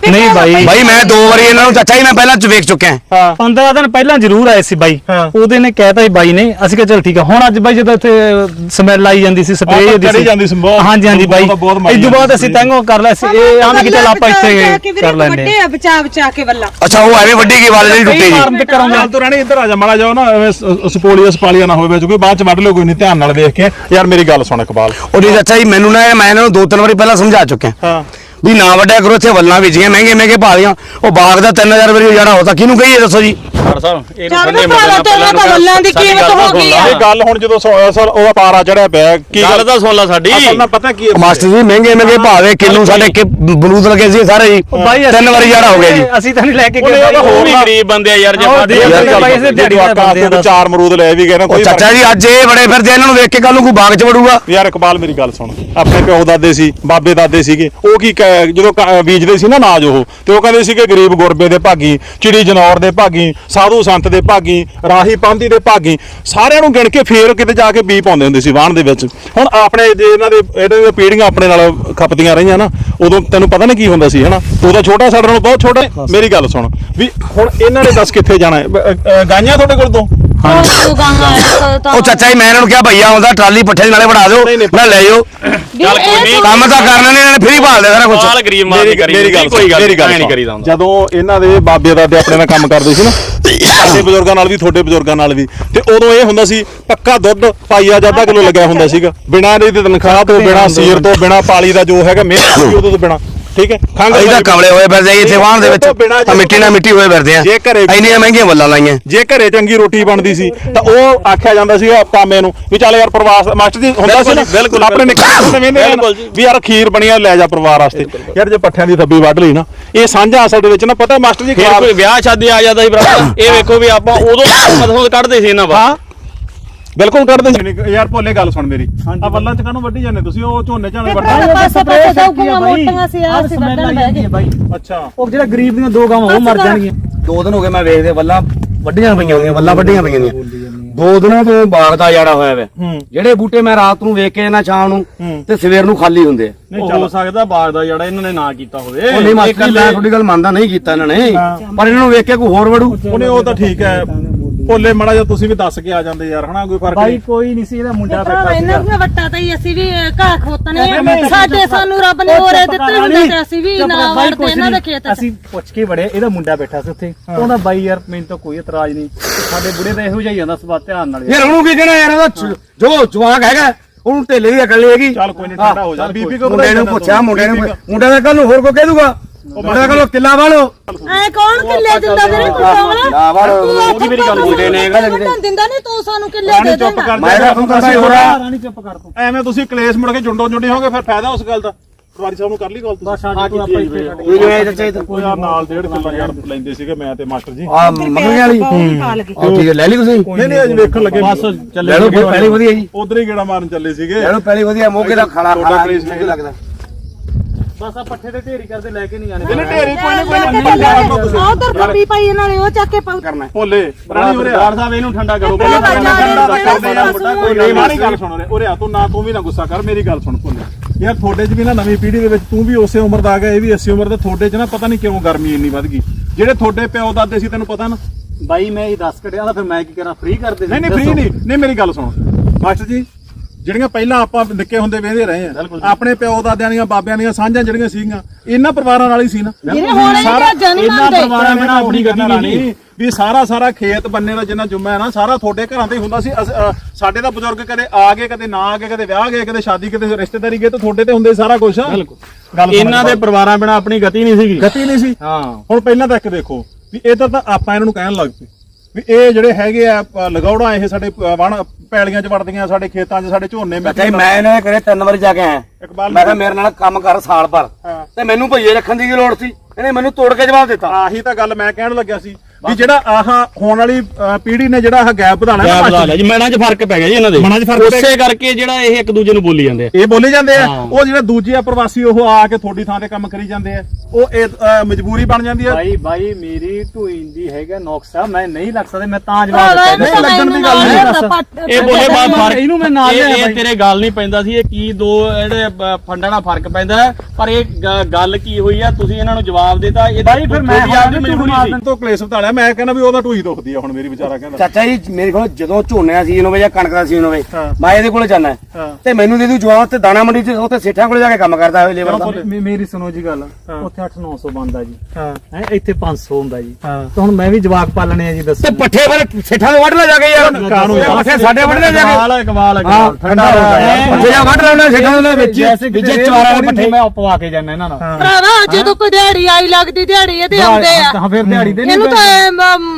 ਨਹੀਂ ਬਾਈ। ਬਾਈ ਮੈਂ ਦੋ ਵਾਰੀ ਇਹਨਾਂ ਨੂੰ ਚਾਚਾ ਜੀ ਮੈਂ ਪਹਿਲਾਂ ਚ ਵੇਖ ਚੁੱਕਿਆ ਹਾਂ। 15 ਦਿਨ ਪਹਿਲਾਂ ਜ਼ਰੂਰ ਆਏ ਸੀ ਬਾਈ। ਹਾਂ। ਉਹਦੇ ਨੇ ਕਹਿਤਾ ਸੀ ਬਾਈ ਨੇ ਅਸੀਂ ਕਿਹਾ ਚਲ ਠੀਕ ਆ। ਹੁਣ ਅੱਜ ਬਾਈ ਜਦੋਂ ਇੱਥੇ ਸਮੈਲ ਆਈ ਜਾਂਦੀ ਸੀ ਸਪਰੇਅ ਤਾਂ ਦੀ ਚੜੀ ਜਾਂਦੀ ਸੀ, ਬਹੁਤ- ਹਾਂਜੀ ਹਾਂਜੀ ਬਾਈ। ਬਹੁਤ- ਬਹੁਤ ਮਾਰੀ ਇਸ ਤੋਂ ਬਾਅਦ ਜਾਂਦੀ ਅਸੀਂ ਸੀ। ਕਰ ਲਿਆ ਸੀ। ਇਹ ਆਂਦੇ ਕਿ ਚੱਲ ਆਪਾਂ ਇੱਥੇ ਕਰ ਲੈਨੇ ਵੱਡੇ ਆ ਬਚਾ ਬਚਾ ਕੇ ਵੱਲਾ ਅੱਛਾ ਉਹ ਐਵੇਂ ਵੱਡੀ ਕੀ ਵਾਲ ਜਿਹੜੀ ਟੁੱਟੇ ਜੀ ਮਾਰਨ ਤੇ ਕਰਾਉਂਦੇ ਚੱਲ ਤੂੰ ਰਾਣੀ ਇੱਧਰ ਆ ਜਾ ਮਾੜਾ ਜਾਓ ਨਾ ਐਵੇਂ ਸ- ਸਪੋਲੀਆ ਸਪਾਲੀਆ ਨਾ ਹੋਵੇ ਵਿੱਚ ਕੋਈ ਬਾਅਦ ਚ ਵੱਢ ਲਿਓ ਕੋਈ ਨਹੀਂ ਧਿਆਨ ਨਾਲ ਵੇਖ ਕੇ। ਯਾਰ ਮੇਰੀ ਗੱਲ ਸੁਣ ਇਕਬਾਲ। ਉਹ ਨਹੀਂ ਚਾਚਾ ਜੀ ਮੈਨੂੰ ਨਾ ਮੈਂ ਇਹਨਾਂ ਨੂੰ ਦੋ ਤਿੰਨ ਵਾਰੀ ਪਹਿਲਾਂ ਸਮਝਾ ਚੁੱਕਿਆ। ਹਾਂ। ਵੀ ਨਾ ਵੱਡਿਆ ਕਰੋ ਇੱਥੇ ਵੱਲਾਂ ਵਿਚੀਆਂ ਮਹਿੰਗੇ ਮਹਿੰਗੇ ਭਾਲੀਆਂ। ਉਹ ਬਾਗ ਦਾ 3000 ਵਾਰੀ ਉਜਾੜਾ ਹੋਤਾ ਕਿਹਨੂੰ ਕਹੀਏ ਦੱਸੋ ਜੀ? ਸਰ ਸਾਹਿਬ ਇਹਨੂੰ ਚੱਲ ਠੰਡੇ ਵੀ ਮੁੰਡੇ ਭਰਾ ਨਾਲ ਤੇਰੇ ਤਾਂ ਵੱਲਾਂ ਦੀ ਸਾਡੀ ਕੀਮਤ ਗੱਲ ਹੋ ਤਾਂ ਗਈ ਸੁਣ। ਆ। ਲਾ। ਇਹ ਗੱਲ ਹੁਣ ਜਦੋਂ ਸੋ- ਅਸਲ ਉਹ ਪਾਰਾ ਚੜਿਆ ਪਿਆ ਕੀ ਗੱਲ ਤਾਂ ਸੁਣ ਲਾ ਸਾਡੀ। ਅਸਲ ਨਾਲ ਪਤਾ ਕੀ ਹੈ? ਮਾਸਟਰ ਜੀ ਮਹਿੰਗੇ ਮਹਿੰਗੇ ਭਾਵੇਂ ਕਿਲੋ ਸਾਡੇ ਕਿ ਬਰੂਦ ਲੱਗੇ ਸੀ ਸਾਰੇ ਜੀ। ਬਾਈ ਤਿੰਨ ਵਾਰੀ ਉਜਾੜਾ ਹੋ ਗਿਆ ਜੀ। ਅਸੀਂ ਤਾਂ ਨਹੀਂ ਲੈ ਕੇ ਗਏ ਵੀ ਗਰੀਬ ਬੰਦੇ ਆ ਯਾਰ ਚਾਰ ਅਮਰੂਦ ਲੈ ਵੀ ਗਏ ਨਾ ਉਹ ਕੋਈ ਚਾਚਾ ਜੀ ਅੱਜ ਇਹ ਬੜੇ ਫਿਰਦੇ ਇਹਨਾਂ ਨੂੰ ਵੇਖ ਕੇ ਕੱਲ ਨੂੰ ਕੋਈ ਬਾਗ ਚ ਵੜੂਗਾ। ਯਾਰ ਇਕਬਾਲ ਮੇਰੀ ਗੱਲ ਸੁਣ ਆਪਣੇ ਪਿਓ ਦਾਦੇ ਸੀ ਬਾਬੇ ਦਾਦੇ ਸੀਗੇ ਉਹ ਕੀ ਕਹਿ- ਜਦੋਂ ਕ- ਬੀਜਦੇ ਸੀ ਨਾ ਅਨਾਜ ਉਹ ਤੇ ਉਹ ਕਹਿੰਦੇ ਸੀਗੇ ਗਰੀਬ ਗੁਰਬੇ ਦੇ ਭਾਗੀ ਚਿੜੀ ਜਨੌਰ ਦੇ ਭਾਗੀ ਸਾਧੂ ਸੰਤ ਦੇ ਭਾਗੀ ਰਾਹੀ ਪਾਂਦੀ ਦੇ ਭਾਗੀ ਸਾਰਿਆਂ ਨੂੰ ਗਿਣ ਕੇ ਫੇਰ ਕਿਤੇ ਜਾ ਕੇ ਬੀ ਪਾਉਂਦੇ ਹੁੰਦੇ ਸੀ ਵਾਹਣ ਦੇ ਵਿੱਚ। ਹੁਣ ਆਪਣੇ ਜੇ ਇਹਨਾਂ ਦੇ ਇਹਨਾਂ ਦੀਆਂ ਪੀੜ੍ਹੀਆਂ ਆਪਣੇ ਨਾਲ ਖਪਦੀਆਂ ਰਹੀਆਂ ਨਾ ਉਦੋਂ ਤੈਨੂੰ ਪਤਾ ਨਹੀਂ ਕੀ ਹੁੰਦਾ ਸੀ ਹਨਾ? ਉਦੋਂ ਛੋਟਾ ਸਾਡੇ ਨਾਲੋਂ ਬਹੁਤ ਛੋਟਾ ਹੈ। ਮੇਰੀ ਗੱਲ ਸੁਣ। ਵੀ ਹੁਣ ਇਹਨਾਂ ਨੇ ਦੱਸ ਕਿੱਥੇ ਜਾਣਾ ਹੈ ਬ- ਅ- ਅ, ਗਾਈਆਂ ਤੁਹਾਡੇ ਕੋਲ ਤੋਂ? ਤਾਂ ਉਹ ਚਾਚਾ ਜੀ ਮੈਂ ਇਹਨਾਂ ਨੂੰ ਕਿਹਾ ਭਈਆ ਆਉਂਦਾ ਟਰਾਲੀ ਪੱਠੇ ਦੇ ਨਾਲੇ ਵੜਾ ਦਿਓ ਨਹੀਂ, ਨਹੀਂ। ਨਾ ਲੈ ਜਾਓ ਚੱਲ ਕੋਈ ਨਹੀਂ। ਕੰਮ ਤਾਂ ਕਰਨਾ ਨਹੀਂ ਇਹਨਾਂ ਨੇ ਫ੍ਰੀ ਭਾਲ ਦੇ ਸਾਰਾ ਕੁਝ ਸਾਲ ਗਰੀਬ ਮਾਰ ਮੇਰੀ ਕਰੀ ਮੇਰੀ ਗੱਲ ਕੋਈ ਗੱਲ ਮੇਰੀ ਗੱਲ ਨਹੀਂ ਸੁਣ। ਕਰੀਦਾ ਹੁੰਦਾ ਜਦੋਂ ਇਹਨਾਂ ਦੇ ਬਾਬੇ ਦਾਦੇ ਆਪਣੇ ਨਾਲ ਕੰਮ ਕਰਦੇ ਸੀ ਨਾ ਸਾਡੇ ਬਜ਼ੁਰਗਾਂ ਨਾਲ ਵੀ ਤੁਹਾਡੇ ਬਜ਼ੁਰਗਾਂ ਨਾਲ ਵੀ ਤੇ ਉਦੋਂ ਇਹ ਹੁੰਦਾ ਸੀ ਪੱਕਾ ਦੁੱਧ ਪਾਈਆ ਜਾਂ ਅੱਧਾ ਕਿਲੋ ਲੱਗਿਆ ਹੁੰਦਾ ਸੀਗਾ। ਬਿਨਾਂ ਇਹਦੀ ਤਨਖਾਹ ਤੋਂ ਬਿਨਾਂ ਸੀਰ ਤੋਂ ਬਿਨਾਂ ਪਾਲੀ ਦਾ ਜੋ ਹੈਗਾ ਮਿਹਨਤ ਸੀ ਉਦੋਂ ਤੋਂ ਬਿਨਾਂ। ਠੀਕ ਹੈ? ਖੰਘ ਅਸੀਂ ਤਾਂ ਕਮਲੇ ਹੋਏ ਫਿਰਦੇ ਆ ਜੀ ਇੱਥੇ ਵਾਹਣ ਦੇ ਵਿੱਚ। ਤੋਂ ਬਿਨਾਂ ਆ ਮਿੱਟੀ ਨਾਲ ਮਿੱਟੀ ਹੋਏ ਫਿਰਦੇ ਆ। ਜੇ ਘਰੇ- ਇੰਨੀਆਂ ਮਹਿੰਗੀਆਂ ਵੱਲਾਂ ਲਾਈਆਂ। ਜੇ ਘਰੇ ਚੰਗੀ ਰੋਟੀ ਬਣਦੀ ਸੀ ਤਾਂ ਉਹ ਆਖਿਆ ਜਾਂਦਾ ਸੀਗਾ ਪਾਮੇ ਨੂੰ ਵੀ ਚੱਲ ਯਾਰ ਪ੍ਰਵਾਸ ਮਾਸਟਰ ਜੀ ਹੁੰਦਾ ਸੀ ਨਾ ਬਿਲਕੁਲ, ਆਪਣੇ ਨਿੱਕੇ ਹੁੰਦੇ ਵੇਂਦੇ ਬਿਲਕੁਲ ਜੀ। ਵੀ ਯਾਰ ਖੀਰ ਬਣੀ ਆ ਲੈ ਜਾ ਪਰਿਵਾਰ ਵਾਸਤੇ। ਯਾਰ ਜੇ ਪੱਠਿਆਂ ਦੀ ਥੱਬੀ ਵੱਢ ਲਈ ਨਾ ਇਹ ਸਾਂਝਾ ਅਸਲ ਦੇ ਵਿੱਚ ਨਾ ਪਤਾ ਮਾਸਟਰ ਜੀ ਫਿਰ ਖਰਾਬ ਕੋਈ ਵਿਆਹ ਸ਼ਾਦੀ ਆ ਜਾਂਦਾ ਸੀ ਭਰਾ ਇਹ ਵੇਖੋ ਵੀ ਆਪਾਂ ਉਦੋਂ ਮਤਲਬ ਕੱਢਦੇ ਸੀ ਇਹਨਾਂ ਹਾਂ। ਵਾ ਬਿਲਕੁਲ ਕੱਢਦੇ ਸੀ ਯਾਰ ਭੋਲੇ ਗੱਲ ਸੁਣ ਮੇਰੀ। ਆ ਵੱਲਾਂ ਚ ਕਾਹਨੂੰ ਵੱਢੀ ਜਾਂਦੇ? ਤੁਸੀਂ ਉਹ ਝੋਨੇ ਝਾਣੇ ਵੱਢ ਪਾਸੇ ਪਾਸੇ ਦਊਗੀਆਂ ਮੋਟੀਆਂ ਸੀ ਆ ਸੀ ਵੱਢਣ ਬਹਿ ਗਏ। ਬਾਈ। ਅੱਛਾ। ਉਹ ਜਿਹੜਾ ਗਰੀਬ ਦੀਆਂ ਦੋ ਗਾਵਾਂ ਉਹ ਮਰ ਜਾਣਗੀਆਂ। ਦੋ ਦਿਨ ਹੋ ਗਏ ਮੈਂ ਵੇਖਦੇ ਵੱਲਾਂ ਵੱਡੀਆਂ ਪਈਆਂ ਹੋਈਆਂ ਵੱਲਾਂ ਵੱਡੀਆਂ ਪਈਆਂ ਨੇ ਦੋ ਦਿਨਾਂ ਤੋਂ ਬਾਗ ਦਾ ਜਾੜਾ ਹੋਇਆ ਵੇ। ਹੂੰ। ਜਿਹੜੇ ਬੂਟੇ ਮੈਂ ਰਾਤ ਨੂੰ ਵੇਖ ਕੇ ਨਾ ਸ਼ਾਮ ਨੂੰ। ਤੇ ਸਵੇਰ ਨੂੰ ਖਾਲੀ ਹੁੰਦੇ ਆ। ਨਹੀਂ ਹੋ ਸਕਦਾ ਬਾਗ ਦਾ ਜਿਹੜਾ ਇਹਨਾਂ ਨੇ ਨਾ ਕੀਤਾ ਹੋਵੇ। ਉਹ ਨਹੀਂ ਮਾਸਟਰ ਜੀ, ਮੈਂ ਤੁਹਾਡੀ ਗੱਲ ਮੰਨਦਾ ਨਹੀਂ ਕੀਤਾ ਇਹਨਾਂ ਨੇ। ਪਰ ਇਹਨਾਂ ਨੂੰ ਵੇਖ ਕੇ ਕੋਈ ਹੋਰ ਵੜੂ। ਉਹਨੇ ਉਹ ਤਾਂ ਠੀਕ ਹੈ। ਭੋਲੇ ਮੜਾ ਜਾ ਤੁਸੀਂ ਵੀ ਦੱਸ ਕੇ ਆ ਜਾਂਦੇ ਯਾਰ ਹਨਾ? ਕੋਈ ਫ਼ਰਕ ਬਾਈ ਨਹੀਂ। ਕੋਈ ਨਹੀਂ ਸੀ ਇਹਦਾ ਮੁੰਡਾ ਭਰਾ ਬੈਠਾ ਇਹਨਾਂ ਸੀਗਾ ਦੀਆਂ ਵੱਟਾਂ ਤਾਂ ਹੀ ਅਸੀਂ ਵੀ ਘਾਹ ਖੋਤਨੇ ਨਹੀਂ, ਨਹੀਂ, ਸਾਡੇ ਸਾਨੂੰ ਰੱਬ ਨੇ ਉਹ ਦਿੱਤੇ ਹੁੰਦੇ ਤੇ ਅਸੀਂ ਵੀ ਨਾ ਵੜਦੇ ਇਹਨਾਂ ਦੇ। ਖੇਤ 'ਚ। ਅਸੀਂ ਪੁੱਛ ਕੇ ਵੜੇ ਇਹਦਾ ਮੁੰਡਾ ਬੈਠਾ ਸੀ ਉੱਥੇ। ਉਹਦਾ ਬਾਈ ਯਾਰ ਮੈਨੂੰ ਤਾਂ ਕੋਈ ਇਤਰਾਜ਼ ਨਹੀਂ। ਸਾਡੇ ਬੁੜੇ ਦਾ ਇਹੋ ਜਿਹਾ ਹੀ ਜਾਂਦਾ ਸੁਭਾਅ ਧਿਆਨ ਨਾਲ। ਯਾਰ ਉਹਨੂੰ ਕੀ ਕਹਿਣਾ ਯਾਰ ਇਹਦਾ ਚ- ਜੋ ਜਵਾਕ ਹੈਗਾ ਉਹਨੂੰ ਢੇਲੇ ਦੀ ਅਕਲ ਨਹੀਂ ਹੈਗੀ। ਚੱਲ ਕੋਈ ਨਹੀਂ ਠੰਡਾ ਹੋ ਜਾ। ਬੀਬੀ ਕੋ ਮੁੰਡੇ ਨੂੰ ਪੁੱਛਿਆ ਮੁੰਡੇ ਨੂੰ ਮੁੰਡਾ ਦਾ ਕੱਲ ਨੂੰ ਹੋਰ ਕੋ ਕਹਿ ਦੂਗਾ? ਮੁੰਡਾ ਕੱਲ ਕਿੱਲਾ ਵਾਲੋ। ਐ ਕੌਣ ਕਿੱਲੇ ਦਿੰਦਾ ਵੀਰੇ ਤੂੰ ਕੌਣ ਨਾ ਵਾਲ। ਉਹਦੀ ਮੇਰੀ ਗੱਲ ਮੁੰਡੇ ਨੇ ਦਿੰਦਾ ਨਹੀਂ ਤੂੰ ਸਾਨੂੰ ਕਿੱਲੇ ਦੇ ਰਾਣੀ ਚੁੱਪ ਦੇਂਗਾ ਕਰ ਮੈਂ ਤਾਂ ਤੁਹਾਨੂੰ ਦੱਸਿਆ ਹੋਰਾ ਰਾਣੀ ਚੁੱਪ ਕਰ ਤੂੰ। ਐਵੇਂ ਤੁਸੀਂ ਕਲੇਸ਼ ਮੁੜ ਕੇ ਜੁੰਡੋ ਜੁੰਡੀ ਹੋਗੇ ਫਿਰ ਫਾਇਦਾ ਉਸ ਗੱਲ ਦਾ। ਪਟਵਾਰੀ ਸਾਹਿਬ ਨੂੰ ਕਰ ਲਈ ਗੱਲ ਤੁਸੀਂ। ਸਾਡੇ ਤੋਂ ਆਪਾਂ ਇੱਥੇ ਕੱਢ ਇਹ ਜਿਵੇਂ ਚਾਚਾ ਜੀ ਕੋਈ ਯਾਰ ਨਾਲ ਡੇਢ ਕਿੱਲਾ ਯਾਰ ਲੈਂਦੇ ਸੀਗੇ ਮੈਂ ਤੇ ਮਾਸਟਰ ਜੀ। ਆ ਮੰਗਣੀ ਵਾਲੀ। ਆ? ਠੀਕ ਹੈ ਲੈ ਲਈ ਤੁਸੀਂ। ਨਹੀਂ ਨਹੀਂ ਅਜ ਵੇਖਣ ਲੱਗੇ। ਬਸ ਲੈ ਲਓ ਫਿਰ ਪਹਿਲੀ ਵਧੀਆ ਜੀ। ਉਧਰ ਹੀ ਗੇੜਾ ਮਾਰਨ ਚੱਲੇ ਸੀਗੇ। ਲੈ ਲਓ ਪਹਿਲੀ ਵਧੀਆ। ਮੋਗੇ ਦਾ ਖਾਣਾ ਤੁਹਾਡਾ ਖਾਣਾ ਕਲੇਸ਼ ਨਹੀਂ ਲੱਗਦਾ। ਬਸ ਆ ਪੱਠੇ ਤੇ ਢੇਰੀ ਕਰਦੇ ਲੈ ਕੇ ਨਹੀਂ ਜਾਣੇ ਇਹਨੇ ਢੇਰੀ ਕੋਈ ਨਾ ਕੋਈ ਨਾ ਕਰੋ ਉਧਰ ਕੱਪੀ ਪਈ ਇਹਨਾਂ ਨੇ ਉਹ ਚੱਕ ਕੇ ਪਾਉ। ਕਰਨਾ ਭੋਲੇ ਰਾਣੀ ਉਰੇ ਸਰਦਾਰ ਸਾਹਿਬ ਇਹਨੂੰ ਠੰਡਾ ਕਰੋ। ਇਹ ਤਾਂ ਠੰਡਾ ਤਾਂ ਕਰਦੇ ਆ ਮੁੰਡਾ ਕੋਈ ਨਹੀਂ ਮਾੜੀ ਗੱਲ ਸੁਣ ਉਰੇ। ਉਰੇ ਆ ਤੂੰ ਨਾ ਤੂੰ ਵੀ ਨਾ ਗੁੱਸਾ ਕਰ ਮੇਰੀ ਗੱਲ ਸੁਣ ਭੋਲੇ। ਯਾਰ ਤੁਹਾਡੇ 'ਚ ਵੀ ਨਾ ਨਵੀਂ ਪੀੜ੍ਹੀ ਦੇ ਵਿੱਚ ਤੂੰ ਵੀ ਉਸੇ ਉਮਰ ਦਾ ਆ ਗਿਆ ਇਹ ਵੀ ਇਸੇ ਉਮਰ ਦਾ। ਤੁਹਾਡੇ 'ਚ ਨਾ ਪਤਾ ਨਹੀਂ ਕਿਉਂ ਗਰਮੀ ਇੰਨੀ ਵੱਧ ਗਈ। ਜਿਹੜੇ ਤੁਹਾਡੇ ਪਿਓ ਦਾਦੇ ਸੀ ਤੈਨੂੰ ਪਤਾ ਨਾ? ਬਾਈ ਮੈਂ ਇਹ ਦੱਸ ਕੜਿਆ ਤਾਂ ਫਿਰ ਮੈਂ ਕੀ ਕਰਾਂ? ਫ੍ਰੀ ਕਰਦੇ ਨਹੀਂ ਨਹੀਂ ਫ੍ਰੀ ਨਹੀਂ। ਨਹੀਂ ਮੇਰੀ ਗੱਲ ਸੁਣ। ਮਾਸਟਰ ਜੀ ਜਿਹੜੀਆਂ ਪਹਿਲਾਂ ਆਪਾਂ ਨਿੱਕੇ ਹੁੰਦੇ ਵੇਂਦੇ ਰਹੇ ਆ। ਆਪਣੇ ਪਿਓ ਦਾਦਿਆਂ ਦੀਆਂ ਬਾਬਿਆਂ ਦੀਆਂ ਸਾਂਝਾਂ ਜਿਹੜੀਆਂ ਸੀਗੀਆਂ ਇਹਨਾਂ ਪਰਿਵਾਰਾਂ ਨਾਲ ਹੀ ਸੀ ਨਾ। ਇਹਨਾਂ। ਪਰਿਵਾਰਾਂ ਬਿਨਾਂ ਆਪਣੀ ਗਤੀ ਨਹੀਂ ਵੀ ਸਾਰਾ ਸਾਰਾ ਖੇਤ ਬੰਨੇ ਦਾ ਜਿੰਨਾ ਜੁਮਾ ਹੈ ਨਾ ਸਾਰਾ ਤੁਹਾਡੇ ਘਰਾਂ ਤੇ ਹੀ ਹੁੰਦਾ ਸੀ। ਸਾਡੇ ਤਾਂ ਬਜ਼ੁਰਗ ਕਦੇ ਆ ਗਏ ਕਦੇ ਨਾ ਆ ਗਏ ਕਦੇ ਵਿਆਹ ਗਏ ਕਦੇ ਸ਼ਾਦੀ ਕਦੇ ਰਿਸ਼ਤੇਦਾਰੀ ਗਏ ਤਾਂ ਤੁਹਾਡੇ ਤੇ ਹੁੰਦੇ ਸਾਰਾ ਕੁਝ ਗੱਲ ਇਹਨਾਂ ਦੇ ਪਰਿਵਾਰਾਂ ਬਿਨਾ ਆਪਣੀ ਗਤੀ ਨਹੀਂ ਸੀਗੀ। ਗਤੀ ਨਹੀਂ ਸੀ। ਹਾਂ। ਹੁਣ ਪਹਿਲਾਂ ਤਾਂ ਇੱਕ ਦੇਖੋ ਵੀ ਇਹ ਤਾਂ ਆਪਾਂ ਇਹਨਾਂ ਨੂੰ ਕਹਿਣ ਲੱਗ ਪਏ। ਵੀ ਇਹ ਜਿਹੜੇ ਹੈਗੇ ਆ ਲਗੌੜਾ ਇਹ ਸਾਡੇ ਵਣ ਪੈਲੀਆਂ 'ਚ ਵੜਦੀਆਂ ਸਾਡੇ ਖੇਤਾਂ 'ਚ ਸਾਡੇ ਝੋਨੇ ਚਾਹੇ ਮੈਂ ਇਹਨਾਂ ਦੇ ਘਰੇ ਤਿੰਨ ਵਾਰੀ ਜਾ ਕੇ ਆਇਆ। ਮੈਂ ਕਿਹਾ ਮੇਰੇ ਨਾਲ ਕੰਮ ਕਰ ਸਾਲ ਭਰ। ਤੇ ਮੈਨੂੰ ਭਈਏ ਰੱਖਣ ਦੀ ਕੀ ਲੋੜ ਸੀ? ਇਹਨੇ ਮੈਨੂੰ ਤੋੜ ਕੇ ਜਵਾਬ ਦਿੱਤਾ। ਆਹੀ ਤਾਂ ਗੱਲ ਮੈਂ ਕਹਿਣ ਲੱਗਿਆ ਸੀ। ਵੀ ਜਿਹੜਾ ਆਹ ਹੋਣ ਵਾਲੀ ਅ, ਪੀੜ੍ਹੀ ਨੇ ਜਿਹੜਾ ਆਹ ਗੈਪ ਵਧਾਣਾ ਕਿਆ ਲਿਆ ਜੀ ਮੈਨਾਂ 'ਚ ਫ਼ਰਕ ਪੈ ਗਿਆ ਜੀ ਇਹਨਾਂ ਦੇ। ਮਨਾਂ 'ਚ ਫ਼ਰਕ ਪੈ ਉਸੇ ਕਰਕੇ ਜਿਹੜਾ ਇਹ ਇੱਕ ਦੂਜੇ ਨੂੰ ਬੋਲੀ ਜਾਂਦੇ ਆ। ਇਹ ਬੋਲੇ ਜਾਂਦੇ ਆ। ਉਹ ਜਿਹੜੇ ਦੂਜੇ ਆ ਪ੍ਰਵਾਸੀ ਉਹ ਆ ਕੇ ਤੁਹਾਡੀ ਥਾਂ ਤੇ ਕੰਮ ਕਰੀ ਜਾਂਦੇ ਆ। ਉਹ ਇਹ ਅ, ਮਜਬੂਰੀ ਬਣ ਜਾਂਦੀ ਆ। ਬਾਈ ਬਾਈ ਮੇਰੀ ਢੂਈ ਦੀ ਹੈਗਾ ਨੌਕਸਾ ਮੈਂ ਨਹੀਂ ਲੱਗ ਸਕਦਾ ਮੈਂ ਤਾਂ ਜਵਾਬ ਦਿੱਤਾ। ਲੱਗਣ ਦੀ ਗੱਲ ਨਹੀਂ ਇਹ ਬੋਲੇ ਬਾਅਦ ਫ਼ਰਕ ਇਹਨੂੰ ਮੈਂ ਨਾਲ ਇਹ- ਲਿਆ ਇਹ। ਤੇਰੇ ਗੱਲ ਨਹੀਂ ਪੈਂਦਾ ਸੀ ਇਹ ਕੀ ਦੋ ਜਿਹੜੇ ਬ- ਫੰਡਾਂ ਨਾਲ ਫ਼ਰਕ ਪੈਂਦਾ ਹੈ, ਪਰ ਇਹ ਗ- ਗੱਲ ਕੀ ਹੋਈ ਆ ਤੁਸੀਂ ਇਹਨਾਂ ਨੂੰ ਜਵਾਬ ਦਿੱਤਾ ਇਹ ਬਾਈ ਫਿਰ ਮੈਂ ਤੁਹਾਡੀ ਆਪਣੀ ਮਜਬੂਰੀ ਸੀ। ਤੋਂ ਕਲੇਸ਼ ਵਧਾਲਿਆ ਮੈਂ ਕਹਿੰਦਾ ਵੀ ਉਹਦਾ ਢੂਈ ਦੁਖਦੀ ਆ ਹੁਣ ਮੇਰੀ ਵਿਚਾਰਾ ਕਹਿੰਦਾ। ਚਾਚਾ ਜੀ ਮੇਰੇ ਕੋਲ ਜਦੋਂ ਝੋਨੇ ਦਾ ਸੀਜ਼ਨ ਹੋਵੇ ਜਾਂ ਕਣਕ ਦਾ ਸੀਜ਼ਨ ਹੋਵੇ ਹਾਂ। ਮੈਂ ਇਹਦੇ ਕੋਲ ਜਾਣਾ ਹਾਂ। ਤੇ ਮੈਨੂੰ ਦੇ ਦੂ ਜਵਾਬ ਤੇ ਦਾਣਾ ਮੰਡੀ ਚ ਉੱਥੇ ਸੇਠਾਂ ਕੋਲੇ ਜਾ ਕੇ ਕੰਮ ਕਰਦਾ ਹੋਵੇ ਲੇਬਰ ਦਾ। ਮੇ- ਮੇਰੀ ਸੁਣੋ ਜੀ ਗੱਲ। ਹਾਂ। ਉੱਥੇ 8-900 ਬੰਦਾ ਜੀ। ਹਾਂ। ਹੈ ਇੱਥੇ 500 ਹੁੰਦਾ ਜੀ। ਹਾਂ। ਤਾਂ ਹੁਣ ਮੈਂ ਵੀ ਜਵਾਕ ਪਾਲਣੇ ਆ ਜੀ ਦੱਸੋ ਤੇ ਪੱਠੇ ਫਿਰ ਸੇਠਾਂ ਦੇ ਵੱਢ ਲੈ ਜਾ ਕੇ ਯਾਰ। ਕਾਹਨੂੰ ਯਾਰ? ਇਹ ਪੱਠੇ ਸਾਡੇ ਵੱਢ ਲੈ ਜਾ ਕੇ। ਕਮਾਲ ਕਮਾਲ ਹਾਂ ਕਮਾਲ ਠੰਡਾ ਹੋ ਗਿਆ ਯਾਰ। ਪੱਠੇ ਜਾਂ ਵੱਢ ਲੈਣੇ ਸੇਠਾਂ ਦੇ ਵਿੱਚ? ਕਿ ਚਵਾਰਾਂ ਦੇ ਪੱਠੇ। ਮੈਂ ਉਪਵਾ ਕੇ ਜਾਣਾ ਇਹਨਾਂ ਨਾਲ। ਭਰਾਵਾ ਜਦੋਂ ਕੋਈ ਦਿਹਾੜੀ ਆਈ ਲੱਗਦੀ ਦਿਹਾੜੀ ਇਹਦੇ ਆਉਂਦੇ ਆ। ਤਾਂ ਫਿਰ ਦਿਹਾੜੀ ਦੇ ਨਹੀਂ ਇਹਨੂੰ ਤਾਂ ਐਂ,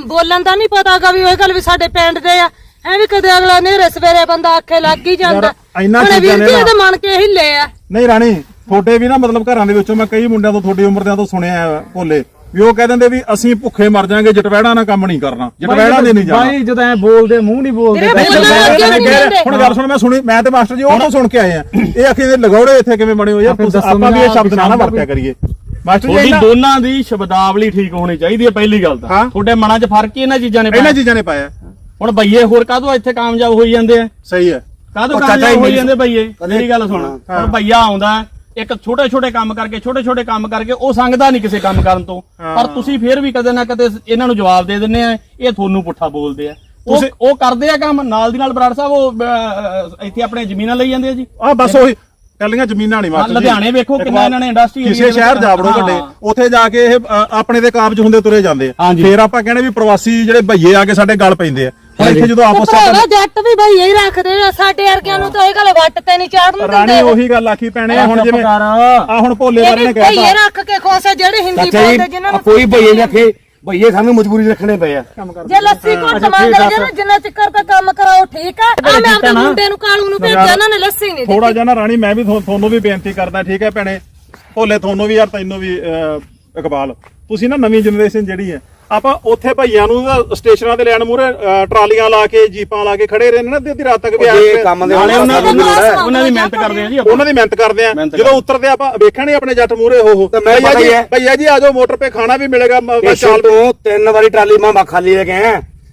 ਬੋਲਣ ਦਾ ਨਹੀਂ ਪਤਾਗਾ ਵੀ ਉਹ ਗੱਲ ਵੀ ਸਾਡੇ ਪਿੰਡ ਦੇ ਆ। ਐ ਵੀ ਕਦੇ ਅਗਲਾ ਨੇਰੇ ਸਵੇਰੇ ਬੰਦਾ ਆਖੇ ਲੱਗ ਹੀ ਜਾਂਦਾ। ਇੰਨਾ ਹੁਣ ਚੀਜ਼ਾਂ ਵੀਰ ਜੀ ਇਹਦੇ ਮਨ ਕੇ ਹਿੱਲੇ ਆ। ਨਹੀਂ ਰਾਣੀ ਤੁਹਾਡੇ ਵੀ ਨਾ ਮਤਲਬ ਘਰਾਂ ਦੇ ਵਿੱਚੋਂ ਮੈਂ ਕਈ ਮੁੰਡਿਆਂ ਤੋਂ ਤੁਹਾਡੀ ਉਮਰ ਦਿਆਂ ਤੋਂ ਸੁਣਿਆ ਭੋਲੇ ਵੀ ਉਹ ਕਹਿ ਦਿੰਦੇ ਵੀ ਅਸੀਂ ਭੁੱਖੇ ਮਰ ਜਾਾਂਗੇ ਜਟਵੈੜਾ ਨਾਲ ਕੰਮ ਨਹੀਂ ਕਰਨਾ। ਜਟਵੈੜਾ ਦੇ ਨਹੀਂ ਜਾਣਾ। ਬਾਈ ਜਦੋਂ ਐ ਬੋਲਦੇ ਮੂੰਹ ਨਹੀਂ ਬੋਲਦੇ? ਹੁਣ ਗੱਲ ਸੁਣ ਮੈਂ ਸੁਣੀ ਮੈਂ ਤੇ ਮਾਸਟਰ ਜੀ ਉਹ ਤੋਂ ਸੁਣ ਕੇ ਆਏ ਆ। ਇਹ ਆਖੇ ਦੇ ਲਗੌੜੇ ਇੱਥੇ ਕਿਵੇਂ ਬਣੇ ਹੋਏ ਆ? ਆਪਾਂ ਵੀ ਇਹ ਸ਼ਬਦ ਨਾ ਵਰਤਿਆ ਕਰੀਏ। ਮਾਸਟਰ ਜੀ ਤੁਹਾਡੀ ਇਹਨਾਂ ਦੋਨਾਂ ਦੀ ਸ਼ਬਦਾਵਲੀ ਠੀਕ ਹੋਣੀ ਚਾਹੀਦੀ ਹੈ ਪਹਿਲੀ ਗੱਲ ਤਾਂ। ਹਾਂ। ਤੁਹਾਡੇ ਮਨਾਂ 'ਚ ਫ਼ਰਕ ਹੀ ਇਹਨਾਂ ਚੀਜ਼ਾਂ ਨੇ ਇਹਨਾਂ ਪਾਇਆ। ਚੀਜ਼ਾਂ ਨੇ ਪਾਇਆ। ਹੁਣ ਬਈਏ ਹੋਰ ਕਾਹਦੋਂ ਇੱਥੇ ਕਾਮਯਾਬ ਹੋਈ ਜਾਂਦੇ ਆ? ਸਹੀ ਹੈ। ਕਾਹਦੋਂ ਉਹ ਚਾਚਾ ਕਾਮਯਾਬ ਹੋਈ ਜਾਂਦੇ ਬਈਏ? ਕਦੇ- ਮੇਰੀ ਗੱਲ ਸੁਣ। ਹੁਣ ਭਈਆ ਆਉਂਦਾ ਇੱਕ ਛੋਟੇ ਛੋਟੇ ਕੰਮ ਕਰਕੇ ਛੋਟੇ ਛੋਟੇ ਕੰਮ ਕਰਕੇ ਉਹ ਸੰਗਦਾ ਨਹੀਂ ਕਿਸੇ ਕੰਮ ਕਰਨ ਤੋਂ। ਪਰ ਤੁਸੀਂ ਫੇਰ ਵੀ ਕਦੇ ਨਾ ਕਦੇ ਇਹਨਾਂ ਨੂੰ ਜਵਾਬ ਦੇ ਦਿੰਦੇ ਆ ਇਹ ਤੁਹਾਨੂੰ ਪੁੱਠਾ ਬੋਲਦੇ ਆ। ਉਹ ਤੁਸੀਂ- ਉਹ ਕਰਦੇ ਆ ਕੰਮ ਨਾਲ ਦੀ ਨਾਲ ਬਰਾੜ ਸਾਹਿਬ ਉਹ ਅਹ, ਇੱਥੇ ਆਪਣੇ ਜ਼ਮੀਨਾਂ ਲਈ ਜਾਂਦੇ ਆ ਜੀ। ਆ ਬਸ ਉਹੀ ਕੱਲੀਆਂ ਜ਼ਮੀਨਾਂ ਨਹੀਂ ਜੀ ਲੁਧਿਆਣੇ ਵੇਖੋ ਕਿੰਨਾ ਇਹਨਾਂ ਨੇ area ਕਿਸੇ ਸ਼ਹਿਰ ਜਾ ਵੜੋ। ਵੱਡੇ ਉੱਥੇ ਜਾ ਕੇ ਇਹ ਆਪਣੇ ਦੇ ਕਾਬਜ ਹੁੰਦੇ ਤੁਰੇ ਜਾਂਦੇ ਆ। ਫੇਰ ਆਪਾਂ ਕਹਿੰਦੇ ਵੀ ਪ੍ਰਵਾਸੀ ਜਿਹੜੇ ਭਈਏ ਆ ਕੇ ਸਾਡੇ ਗੱਲ ਪੈਂਦੇ ਆ। ਹੁਣ ਇੱਥੇ ਜਦੋਂ ਆਪਸ ਵਿੱਚ ਜੱਟ ਵੀ ਬਈ ਹੀ ਰੱਖਦੇ ਆ ਸਾਡੇ ਵਰਗਿਆਂ ਨੂੰ ਤਾਂ ਇਹ ਗੱਲ ਵੱਟ ਤੇ ਨਹੀਂ ਚਾੜਨ ਰਾਣੀ ਦਿੰਦੇ ਉਹੀ ਗੱਲ ਆਖੀ ਪੈਣੇ ਆ ਹੁਣ ਜਿਵੇਂ ਆ ਹੁਣ ਭੋਲੇ ਇਹ ਬਾਰੇ ਨੇ ਭਈਏ ਕਹਿਤਾ। ਰੱਖ ਕੇ ਖੁਸ਼ ਜਿਹੜੇ ਹਿੰਦੀ ਬੋਲਦੇ ਜਿਨ੍ਹਾਂ ਨੂੰ ਕੋਈ ਭਈਏ ਨਹੀਂ ਰੱਖੇ ਭਈਏ ਸਾਨੂੰ ਮਜਬੂਰੀ ਰੱਖਣੇ ਪਏ ਆ। ਜੇ ਲੱਸੀ ਘੁੱਟ ਮੰਗਦੇ ਜੇ ਜਿੰਨਾ ਚਿਕਰ ਤਾਂ ਕੰਮ ਕਰਾਓ ਠੀਕ ਆ? ਆ ਮੈਂ ਆਪਣੇ ਮੁੰਡੇ ਨੂੰ ਕਾਲੂ ਨੂੰ ਭੇਜਿਆ ਇਹਨਾਂ ਨੇ ਲੱਸੀ ਨਹੀਂ ਥੋੜਾ ਜਿਹਾ ਨਾ ਰਾਣੀ ਮੈਂ ਵੀ ਤੁਹਾ- ਤੁਹਾਨੂੰ ਵੀ ਬੇਨਤੀ ਕਰਦਾ ਠੀਕ ਹੈ ਭੈਣੇ? ਭੋਲੇ ਤੁਹਾਨੂੰ ਵੀ ਯਾਰ ਤੈਨੂੰ ਵੀ ਇਕਬਾਲ। ਤੁਸੀਂ ਨਾ ਨਵੀਂ ਜਨਰੇਸ਼ਨ ਜਿਹੜੀ ਹੈ ਆਪਾਂ ਉੱਥੇ ਭਈਆਂ ਨੂੰ ਸਟੇਸ਼ਨਾਂ ਤੇ ਲੈਣ ਮੂਰੇ ਟਰਾਲੀਆਂ ਲਾ ਕੇ ਜੀਪਾਂ ਲਾ ਕੇ ਖੜੇ ਰਹਿੰਦੇ ਨਾ ਅੱਧੀ ਅੱਧੀ ਰਾਤ ਤੱਕ ਵੀ ਆ ਕੇ- ਕੰਮ ਦੇ ਨਾਲੇ ਉਹਨਾਂ ਦੀ ਦੀ ਉਹਨਾਂ ਦੀ ਮਿਹਨਤ ਕਰਦੇ ਆ ਜੀ ਆਪਾਂ। ਉਹਨਾਂ ਦੀ ਮਿਹਨਤ ਕਰਦੇ ਆ। ਜਦੋਂ ਉਤਰਦੇ ਆਪਾਂ ਵੇਖਿਆ ਨਹੀਂ ਆਪਣੇ ਜੱਟ ਮੂਰੇ ਉਹ। ਤੇ ਮੈਂ ਭਈਆ ਹੀ ਜੀ ਹੈ। ਭਈਆ ਜੀ ਆਜੋ ਮੋਟਰ ਤੇ ਖਾਣਾ ਵੀ ਮਿਲੇਗਾ ਚਾਲ ਤੋਂ ਤਿੰਨ ਵਾਰੀ ਟਰਾਲੀ ਮਾਂ ਖਾਲੀ ਲੈ ਕੇ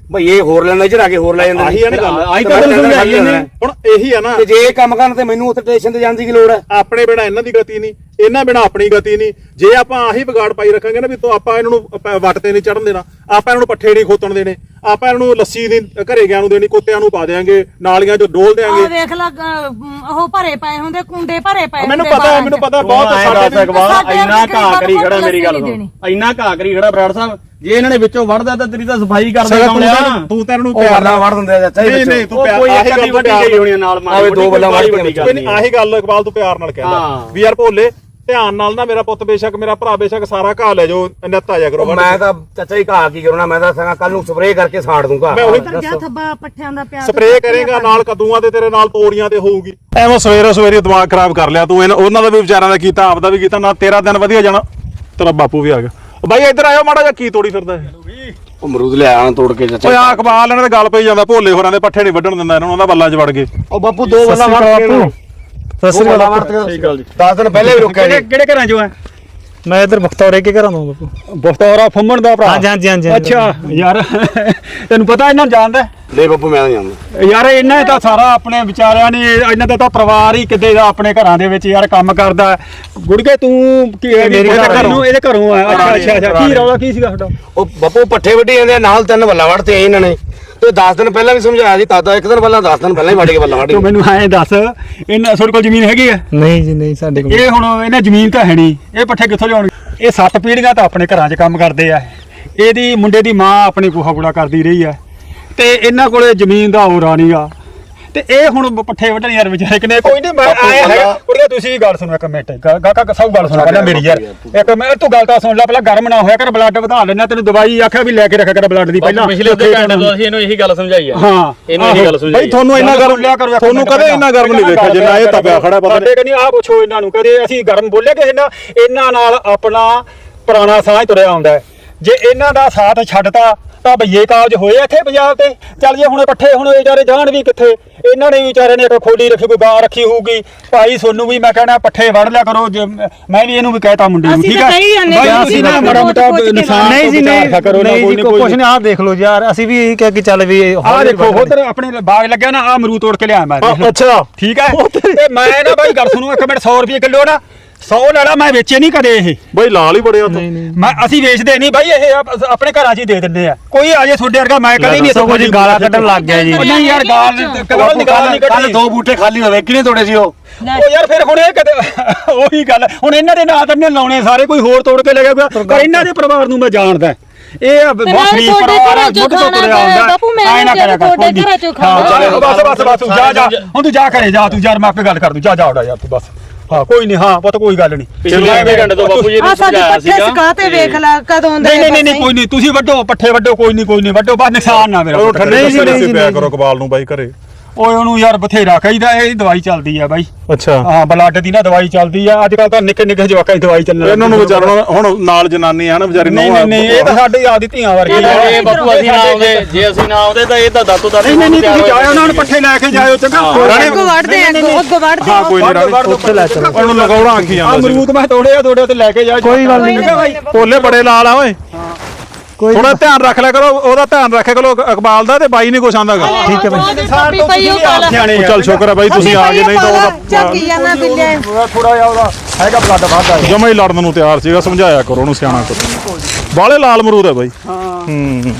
ਆਇਆ ਭਈਏ ਹੋਰ ਲੈਂਦੇ ਚੜਾ ਕੇ ਹੋਰ ਲੈ ਜਾਂਦੇ ਆਹੀ ਆ ਨਾ ਗੱਲ। ਆਹੀ ਤੇ ਤੁਹਾਨੂੰ ਸਮਝਾਈ ਵਾਰੀ ਹੁਣ ਇਹੀ ਆ ਨਾ। ਤੇ ਜੇ ਇਹ ਕੰਮ ਕਰਨ ਤੇ ਮੈਨੂੰ ਉੱਥੇ ਸਟੇਸ਼ਨ ਤੇ ਜਾਣ ਦੀ ਕੀ ਲੋੜ ਹੈ? ਆਪਣੇ ਬਿਨਾ ਇਹਨਾਂ ਦੀ ਗਤੀ ਨਹੀਂ। ਇਹਨਾਂ ਬਿਨਾ ਆਪਣੀ ਗਤੀ ਨਹੀਂ। ਜੇ ਆਪਾਂ ਆਹੀ ਵਿਗਾੜ ਪਾਈ ਰੱਖਾਂਗੇ ਨਾ ਵੀ ਤੋਂ ਆਪਾਂ ਇਹਨਾਂ ਨੂੰ ਵੱਟ ਤੇ ਨਹੀਂ ਚੜਨ ਦੇਣਾ। ਆਪਾਂ ਇਹਨਾਂ ਨੂੰ ਪੱਠੇ ਨਹੀਂ ਖੋਤਣ ਦੇਣੇ। ਆਪਾਂ ਇਹਨਾਂ ਨੂੰ ਲੱਸੀ ਨਹੀਂ ਘਰੇ ਗਿਆ ਨੂੰ ਦੇਣੀ ਕੁੱਤਿਆਂ ਨੂੰ ਪਾ ਦੇਾਂਗੇ ਨਾਲੀਆਂ 'ਚ ਡੋਲ ਆ ਦੇਾਂਗੇ ਵੇਖ ਲਾ ਅਹ, ਉਹ ਭਰੇ ਪਏ ਹੁੰਦੇ ਕੁੰਡੇ ਭਰੇ ਪਏ ਮੈਨੂੰ ਹੁੰਦੇ ਪਤਾ ਬਾਰਾਂ ਮੈਨੂੰ ਚ। ਪਤਾ ਬਹੁਤ ਬਹੁਤ ਸਾਡੇ ਵੀ- ਇਕਬਾਲ ਸਾਡੇ ਇੰਨਾ ਘਾਹ ਕਰੀ ਖੜਾ ਮੇਰੀ ਗੱਲ ਸੁਣ। ਇੰਨਾ ਘਾਹ ਕਰੀ ਖੜਾ ਬਰਾੜ ਸਾਹਿਬ ਜੇ ਇਹਨਾਂ ਨੇ ਵਿੱਚੋਂ ਵੜਦਾ ਤਾਂ ਤੇਰੀ ਤਾਂ ਸਫ਼ਾਈ ਕਰਦੇ ਸਗੋਂ ਕੌਣ ਤੂੰ ਲਿਆ ਤਾਂ- ਤੂੰ ਤਾਂ ਇਹਨਾਂ ਨੂੰ ਉਹ ਪਿਆਰ ਵਰਨਾ ਵੜ ਦਿੰਦੇ ਆ ਚਾਚਾ ਨਹੀਂ ਵਿੱਚੋਂ। ਨਹੀਂ ਤੂੰ ਪਿਆਰ ਕੋਈ ਆਹੀ ਇੱਕ ਗੱਲ ਵੱਡੀ ਪਿਆਰ ਗਈ ਹੋਣੀ ਨਾਲ ਮਾਰੀ ਆਵੇ ਦੋ ਕੋਈ ਗੱਲਾਂ ਬਾਹਲੀ ਵੱਧ ਵੱਡੀ ਗੱਲ ਕੋਈ ਨਹੀਂ। ਨਹੀਂ ਆਹੀ ਗੱਲ ਇਕਬਾਲ ਤੂੰ ਪਿਆਰ ਨਾਲ ਕਹਿੰਦਾ ਹਾਂ। ਵੀ ਯਾਰ ਭੋਲੇ ਧਿਆਨ ਨਾਲ ਨਾ ਮੇਰਾ ਪੁੱਤ ਬੇਸ਼ੱਕ ਮੇਰਾ ਭਰਾ ਬੇਸ਼ੱਕ ਸਾਰਾ ਘਾਹ ਲੈ ਜਾਓ ਨਿੱਤ ਜਾ ਕਰੋ ਮੈਂ ਤਾਂ ਚਾਚਾ ਜੀ ਘਾਹ ਕੀ ਕਰਨਾ ਮੈਂ ਤਾਂ ਸੰਗਾ ਕੱਲ ਨੂੰ ਸਪਰੇਅ ਕਰਕੇ ਸਾੜ ਦੂੰਗਾ। ਮੈਂ ਉਹੀ ਜਾ ਥੱਬਾ ਪੱਠਿਆਂ ਦਾ ਪਿਆਰ ਸਪਰੇਅ ਕਰੇਗਾ ਨਾਲ ਕੱਦੂਆਂ ਤੇ ਤੇਰੇ ਨਾਲ ਤੋਰੀਆਂ ਤੇ ਹੋਊਗੀ। ਐਵੇਂ ਸਵੇਰੇ ਸਵੇਰੇ ਦਿਮਾਗ ਖਰਾਬ ਕਰ ਲਿਆ ਤੂੰ ਉਹਨਾਂ ਦਾ ਵੀ ਵਿਚਾਰਾਂ ਦਾ ਕੀਤਾ ਆਪਦਾ ਵੀ ਕੀਤਾ ਨਾ ਤੇਰਾ ਦਿਨ ਵਧੀਆ ਜਾਣਾ। ਤੇਰਾ ਬਾਪੂ ਵੀ ਆ ਗਿਆ। ਉਹ ਬਾਈ ਇੱਧਰ ਆਇਓ ਮਾੜਾ ਜਿਹਾ ਕੀ ਤੋੜੀ ਫਿਰਦਾ ਇਹ? ਉਹ ਅਮਰੂਦ ਲੈ ਆਣ ਤੋੜ ਕੇ ਚਾਚਾ ਓਏ ਆ ਕਬਾਲ ਇਹਨਾਂ ਦੇ ਗੱਲ ਪਈ ਜਾਂਦਾ ਭੋਲੇ ਹੋਰਾਂ ਦੇ ਪੱਠੇ ਨਹੀਂ ਵੱਢਣ ਦਿੰਦਾ ਇਹਨਾਂ ਨੂੰ ਉਹਨਾਂ ਬੱਲਾਂ 'ਚ ਵੜ ਗਏ। ਉਹ ਬਾਪੂ ਦੋ ਵੱਲਾਂ ਵੜ ਕੇ ਬਾਪੂ। ਸਤਿ ਸ੍ਰੀ ਅਕਾਲ ਠੀਕ ਗੱਲ ਜੀ। 10 ਦਿਨ ਪਹਿਲੇ ਵੀ ਰੁਕਿਆ ਕਿਹੜੇ ਜੀ। ਕਿਹੜੇ ਘਰਾਂ ਚੋਂ ਆ ਮੈਂ ਇਧਰ ਬਖਤੌਰੇ ਕੇ ਘਰਾਂ ਤੋਂ ਬਾਪੂ। ਬਖਤੌਰਾ ਫੁੰਮਣ ਦਾ ਭਰਾ। ਹਾਂਜੀ, ਹਾਂਜੀ, ਹਾਂਜੀ। ਅੱਛਾ ਯਾਰ ਤੈਨੂੰ ਪਤਾ ਇਹਨਾਂ ਨੂੰ ਜਾਣਦਾ ਲੈ ਬੱਬੂ ਮੈਂ ਨਹੀਂ ਜਾਣਦਾ। ਯਾਰ ਇਹਨਾਂ ਤਾਂ ਸਾਰਾ ਆਪਣੇ ਵਿਚਾਰਿਆਂ ਨੇ ਇਹਨਾਂ ਦਾ ਤਾਂ ਪਰਿਵਾਰ ਹੀ ਕਿਤੇ ਦਾ ਆਪਣੇ ਘਰਾਂ ਦੇ ਵਿੱਚ ਯਾਰ ਕੰਮ ਕਰਦਾ ਗੁੜਕੇ ਤੂੰ ਕੀ ਮੇਰੀ ਇਹਦੇ ਘਰ ਘਰ। ਨੂੰ ਇਹਦੇ ਘਰੋਂ ਆ ਅੱਛਾ ਅੱਛਾ ਅੱਛਾ। ਕੀ ਰੌਲਾ ਕੀ ਸੀਗਾ ਤੁਹਾਡਾ? ਉਹ ਬੱਬੂ ਪੱਠੇ ਵੱਢੀ ਜਾਂਦੇ ਆ, ਨਾਲ ਤਿੰਨ ਵੱਲਾ ਵੜਤੇ ਇਹਨਾਂ ਨੇ। ਤੇ 10 ਦਿਨ ਪਹਿਲਾਂ ਵੀ ਸਮਝਾਇਆ ਸੀ ਤਾਦਾ ਇੱਕ ਦਿਨ ਪਹਿਲਾਂ 10 ਦਿਨ ਪਹਿਲਾਂ ਹੀ ਵੱਢ ਕੇ ਵੱਲਾ ਵੱਢ ਤੂੰ ਮੈਨੂੰ ਐਂ ਦੱਸ ਇਹਨਾਂ ਤੁਹਾਡੇ ਕੋਲ ਜ਼ਮੀਨ ਹੈਗੀ ਆ? ਨਹੀਂ ਜੀ ਨਹੀਂ ਸਾਡੇ ਕੋਲ। ਇਹ ਹੁਣ ਇਹਨਾਂ ਜ਼ਮੀਨ ਤਾਂ ਹੈ ਨਹੀਂ। ਇਹ ਪੱਠੇ ਕਿੱਥੋਂ ਲਿਆਉਣਗੇ ਇਹ ਸੱਤ ਪੀੜ੍ਹੀਆਂ ਤਾਂ ਆਪਣੇ ਘਰਾਂ 'ਚ ਕੰਮ ਕਰਦੇ ਆ। ਇਹਦੀ ਮੁੰਡੇ ਦੀ ਮਾਂ ਆਪਣੇ ਗੋਹਾ ਕੂੜਾ ਕਰਦੀ ਰਹੀ ਆ। ਤੇ ਇਹਨਾਂ ਕੋਲੇ ਜ਼ਮੀਨ ਦਾ ਹੋਰਾ ਨਹੀਂਗਾ ਤੇ ਇਹ ਹੁਣ ਪੱਠੇ ਵੱਢਣ ਯਾਰ ਵਿਚਾਰੇ ਕਿਨੇ ਕੋਈ ਨਹੀਂ ਮੈਂ ਆਇਆ ਹੈਗਾ। ਕੁੜੀਆਂ ਤੁਸੀਂ ਵੀ ਗੱਲ ਸੁਣੋ ਇੱਕ ਮਿੰਟ। ਗਾਕਾ ਸਭ ਗੱਲ ਸੁਣੋ ਪਹਿਲਾਂ ਮੇਰੀ ਯਾਰ। ਇੱਕ ਮੈਂ ਤੂੰ ਗੱਲ ਤਾਂ ਸੁਣ ਲੈ ਪਹਿਲਾਂ ਗਰਮ ਨਾ ਹੋਇਆ ਕਰ ਬਲੱਡ ਵਧਾ ਲੈਣਾ ਤੈਨੂੰ ਦਵਾਈ ਆਖਿਆ ਵੀ ਲੈ ਕੇ ਰੱਖਿਆ ਕਰ ਬਲੱਡ ਦੀ ਪਹਿਲਾਂ। ਪਿਛਲੇ ਅੱਧੇ ਘੰਟੇ ਤੋਂ ਅਸੀਂ ਇਹਨੂੰ ਇਹੀ ਗੱਲ ਸਮਝਾਈ ਆ। ਹਾਂ। ਇਹਨੂੰ ਇਹੀ ਗੱਲ ਸਮਝਾਈ ਬਈ ਤੁਹਾਨੂੰ ਇੰਨਾ ਗਰਮ ਲਿਆ ਕਰੋ ਤੁਹਾਨੂੰ ਕਦੇ ਇੰਨਾ ਗਰਮ ਨਹੀਂ ਵੇਖਿਆ ਜਿੰਨਾ ਇਹ ਤਪਿਆ ਖੜਾ ਪਤਾ ਨਹੀਂ ਕਹਿੰਦੀ ਆਹ ਪੁੱਛੋ ਇਹਨਾਂ ਨੂੰ ਕਦੇ ਅਸੀਂ ਗਰਮ ਬੋਲੇ ਕਿਸੇ ਨਾਲ ਇਹਨਾਂ ਨਾਲ ਆਪਣਾ ਪੁਰਾਣਾ ਸਾਂਝ ਤੁਰਿਆ ਆਉਂਦਾ ਹੈ। ਜੇ ਇਹਨਾਂ ਦਾ ਸਾਥ ਛੱਡਤਾ ਤਾਂ ਬਈਏ ਕਾਬਜ ਹੋਏ ਆ ਇੱਥੇ ਪੰਜਾਬ ਤੇ। ਚੱਲ ਜੇ ਹੁਣ ਪੱਠੇ ਹੁਣ ਵਿਚਾਰੇ ਜਾਣ ਵੀ ਕਿੱਥੇ? ਇਹਨਾਂ ਨੇ ਵੀ ਵਿਚਾਰੇ ਨੇ ਇੱਕ ਖੋਲੀ ਰੱਖੀ ਕੋਈ ਗਾਂ ਰੱਖੀ ਹੋਊਗੀ। ਭਾਈ ਸੋਨੂੰ ਵੀ ਮੈਂ ਕਹਿਣਾ ਪੱਠੇ ਵੜ ਲਿਆ ਕਰੋ ਜੇ ਮੈਂ ਵੀ ਇਹਨੂੰ ਵੀ ਕਹਿਤਾ ਮੁੰਡੇ ਨੂੰ ਅਸੀਂ ਠੀਕ ਤਾਂ ਹੈ? ਕਹੀ ਜਾਂਦੇ ਬਾਈ ਹਾਂ, ਤੁਸੀਂ ਨਾ ਅਸੀਂ ਮਾੜਾ ਮੋਟਾ ਪੁੱਛ ਕੇ ਨਿਸ਼ਾਨ ਨਹੀਂ ਜੀ ਨਹੀਂ ਨਹੀਂ ਕੋਈ ਜੀ ਕੋਈ ਕੁਛ ਨਹੀਂ ਆਹ ਦੇਖ ਲਓ ਯਾਰ ਅਸੀਂ ਵੀ ਇਹੀ ਕਿਹਾ ਕਿ ਚੱਲ ਵੀ ਆਹ ਹੌਲੀ ਦੇਖੋ ਉਧਰ ਆਪਣੇ ਬਾਗ ਲੱਗਿਆ ਨਾ ਆ ਅਮਰੂਦ ਤੋੜ ਕੇ ਲਿਆ ਮੈਂ ਦੇਖ ਲਓ। ਅੱਛਾ। ਠੀਕ ਹੈ? ਤੇ ਮੈਂ ਨਾ ਬਾਈ ਗੱਲ ਸੁਣੋ ਇੱਕ ਮਿੰਟ 100 ਰੁਪਏ ਕਿਲੋ ਨਾ। 100 ਲੈਣਾ ਮੈਂ ਵੇਚੇ ਨਹੀਂ ਕਦੇ ਇਹ। ਬਈ ਲਾਲ ਹੀ ਬੜਿਆ ਤੂੰ। ਮੈਂ ਅਸੀਂ ਵੇਚਦੇ ਨਹੀਂ ਬਾਈ ਇਹ ਆਪ- ਆਪਣੇ ਘਰਾਂ 'ਚ ਹੀ ਦੇ ਦਿੰਦੇ ਆ। ਕੋਈ ਆ ਜੇ ਤੁਹਾਡੇ ਵਰਗਾ ਮੈਂ ਕਦੇ ਨਹੀਂ ਦੱਸੋ ਕੁਝ ਗਾਲਾਂ ਕੱਢਣ ਲੱਗ ਗਿਆ ਜੀ। ਨਹੀਂ ਯਾਰ ਗਾਲ ਦੀ ਗਾਲ ਨਹੀਂ ਕੱਲ ਕੱਢੀ ਦੋ ਬੂਟੇ ਖਾਲੀ ਹੋਵੇ ਕਿਹਨੇ ਤੋੜੇ ਸੀ ਉਹ। ਉਹ ਯਾਰ ਫਿਰ ਹੁਣ ਇਹ ਕਦੇ ਉਹੀ ਗੱਲ। ਹੁਣ ਇਹਨਾਂ ਦੇ ਨਾਂ ਤਾਂ ਨਹੀਂ ਲਾਉਣੇ ਸਾਰੇ ਕੋਈ ਹੋਰ ਤੋੜ ਕੇ ਲੈ ਗਿਆ ਪਰ ਇਹਨਾਂ ਦੇ ਪਰਿਵਾਰ ਨੂੰ ਮੈਂ ਜਾਣਦਾ। ਇਹ ਆ ਬਹੁਤ ਸ਼ਰੀਫ ਤੁਹਾਡੇ ਪਰਿਵਾਰ ਆ ਘਰਾਂ ਚੋਂ ਮੁੱਢ ਤੋਂ ਤੁਰਿਆ ਆਉਂਦਾ ਬਾਪੂ ਮੈਂ ਐਂ ਨਾ ਕਰਿਆ ਕਰ, ਤੁਹਾਡੇ ਕੋਈ ਨੀ। ਘਰਾਂ ਚੋਂ ਹਾਂ, ਖਾਣਾ। ਚਲੋ ਬਸ ਬਸ ਬਸ ਤੂੰ ਜਾ ਜਾ। ਹੁਣ ਤੂੰ ਜਾ ਘਰੇ ਜਾ ਤੂੰ ਯਾਰ ਮੈਂ ਆਪੇ ਗੱਲ ਕਰ ਦੂੰ ਜਾ ਜਾ ਉਡਾ ਯਾਰ ਤੂੰ ਬਸ। ਹਾਂ ਕੋਈ ਨਹੀਂ ਹਾਂ ਪੁੱਤ ਕੋਈ ਗੱਲ ਨਹੀਂ ਪਿਛਲੇ ਅੱਧੇ ਘੰਟੇ ਤੋਂ ਬਾਪੂ ਜੀ ਆ ਨੇ ਸਾਡੇ ਸਮਝਾਇਆ ਪੱਠੇ ਸੀਗਾ। ਸਕਾ ਤੇ ਵੇਖ ਲੈ ਕਦੋਂ ਦੇ ਨਹੀਂ ਨਹੀਂ ਨਹੀਂ, ਕੋਈ ਨਹੀਂ ਤੁਸੀਂ ਵੱਡੋ ਪੱਠੇ ਵੱਡੋ ਕੋਈ ਨਹੀਂ ਕੋਈ ਨਹੀਂ ਵੱਡੋ ਬਸ ਨੁਕਸਾਨ ਨਾ ਮੇਰਾ ਉਹ ਠੰਡੇ ਜੀ, ਪਿਆ ਨਹੀਂ ਕਰੋ ਕਬਾਲ ਨੂੰ ਬਾਈ ਘਰੇ। ਓਏ ਉਹਨੂੰ ਯਾਰ ਬਥੇਰਾ ਕਹੀਦਾ ਇਹ ਦਵਾਈ ਚੱਲਦੀ ਆ ਬਾਈ। ਅੱਛਾ। ਹਾਂ ਬਲੱਡ ਦੀ ਨਾ ਦਵਾਈ ਚੱਲਦੀ ਆ। ਅੱਜ ਕੱਲ ਤਾਂ ਨਿੱਕੇ ਨਿੱਕੇ ਜਵਾਕਾਂ ਦੀ ਦਵਾਈ ਚੱਲਣ ਇਹਨਾਂ ਨੂੰ ਵਿਚਾਰਨਾ ਹੁਣ ਨਾਲ ਜਨਾਨੀ ਆ ਨਾ ਵਿਚਾਰੀ ਨਹੀਂ ਨਹੀਂ ਨਹੀਂ ਇਹ ਤਾਂ ਸਾਡੀ ਆਦੀ ਧੀਆਂ ਵਰਗੀ ਆ ਇਹ ਬਾਪੂ ਅਸੀਂ ਨਾ ਆਉਂਦੇ ਜੇ ਅਸੀਂ ਨਾ ਆਉਂਦੇ ਤਾਂ ਇਹ ਤਾਂ ਦਾਤੂ ਦਾ ਨਹੀਂ ਨਹੀਂ ਨਹੀਂ ਤੁਸੀਂ ਜਾਓ ਉਹਨਾਂ ਨੂੰ ਪੱਠੇ ਲੈ ਕੇ ਜਾਇਓ ਚੰਗਾ। ਅੱਗੋਂ ਵੜਦੇ ਅੱਗੋਂ ਅੱਗੋਂ ਵੜਦੇ ਹਾਂ ਕੋਈ ਨਹੀਂ। ਰਾਣੀ ਉੱਥੇ ਲੈ ਚਲੋ। ਉਹਨੂੰ ਲਗਾਉਣਾ ਆਖੀ ਆ ਜਾਂਦਾ ਅਮਰੂਦ ਮੈਂ ਤੋੜੇ ਆ ਤੋੜੇ ਤੇ ਲੈ ਕੇ ਜਾਓ ਕੋਈ ਗੱਲ ਨਹੀਂ। ਆ ਪੋਲੇ ਬੜੇ ਲਾਲ ਆ ਓਏ। ਕੋਈ ਥੋੜਾ ਧਿਆਨ ਰੱਖ ਲਿਆ ਕਰੋ ਉਹਦਾ ਧਿਆਨ ਰੱਖਿਆ ਕਰੋ ਇਕਬਾਲ ਦਾ ਤੇ ਬਾਈ ਨਹੀਂ ਕੁਛ ਆਂਦਾਗਾ ਠੀਕ ਹੈ ਬਾਈ। ਤੋਂ ਤੁਸੀਂ ਆਪ ਸਿਆਣੇ ਚੱਲ ਸ਼ੁਕਰ ਹੈ ਬਾਈ ਤੁਸੀਂ ਆ ਗਏ ਨਹੀਂ ਤਾਂ ਉਹਦਾ ਚੱਕੀ ਜਾਣਾ ਬਿੱਲੇ ਥੋੜਾ ਜਿਹਾ ਉਹਦਾ ਹੈਗਾ ਬਲੱਡ ਵੱਧਦਾ ਜਮਾ ਹੀ ਲੜਨ ਨੂੰ ਤਿਆਰ ਸੀਗਾ ਸਮਝਾਇਆ ਕਰੋ ਉਹਨੂੰ ਸਿਆਣਾ ਕਰੋ। ਬਾਲੇ ਲਾਲ ਮਰੂਦ ਹੈ ਬਾਈ। ਹੂੰ।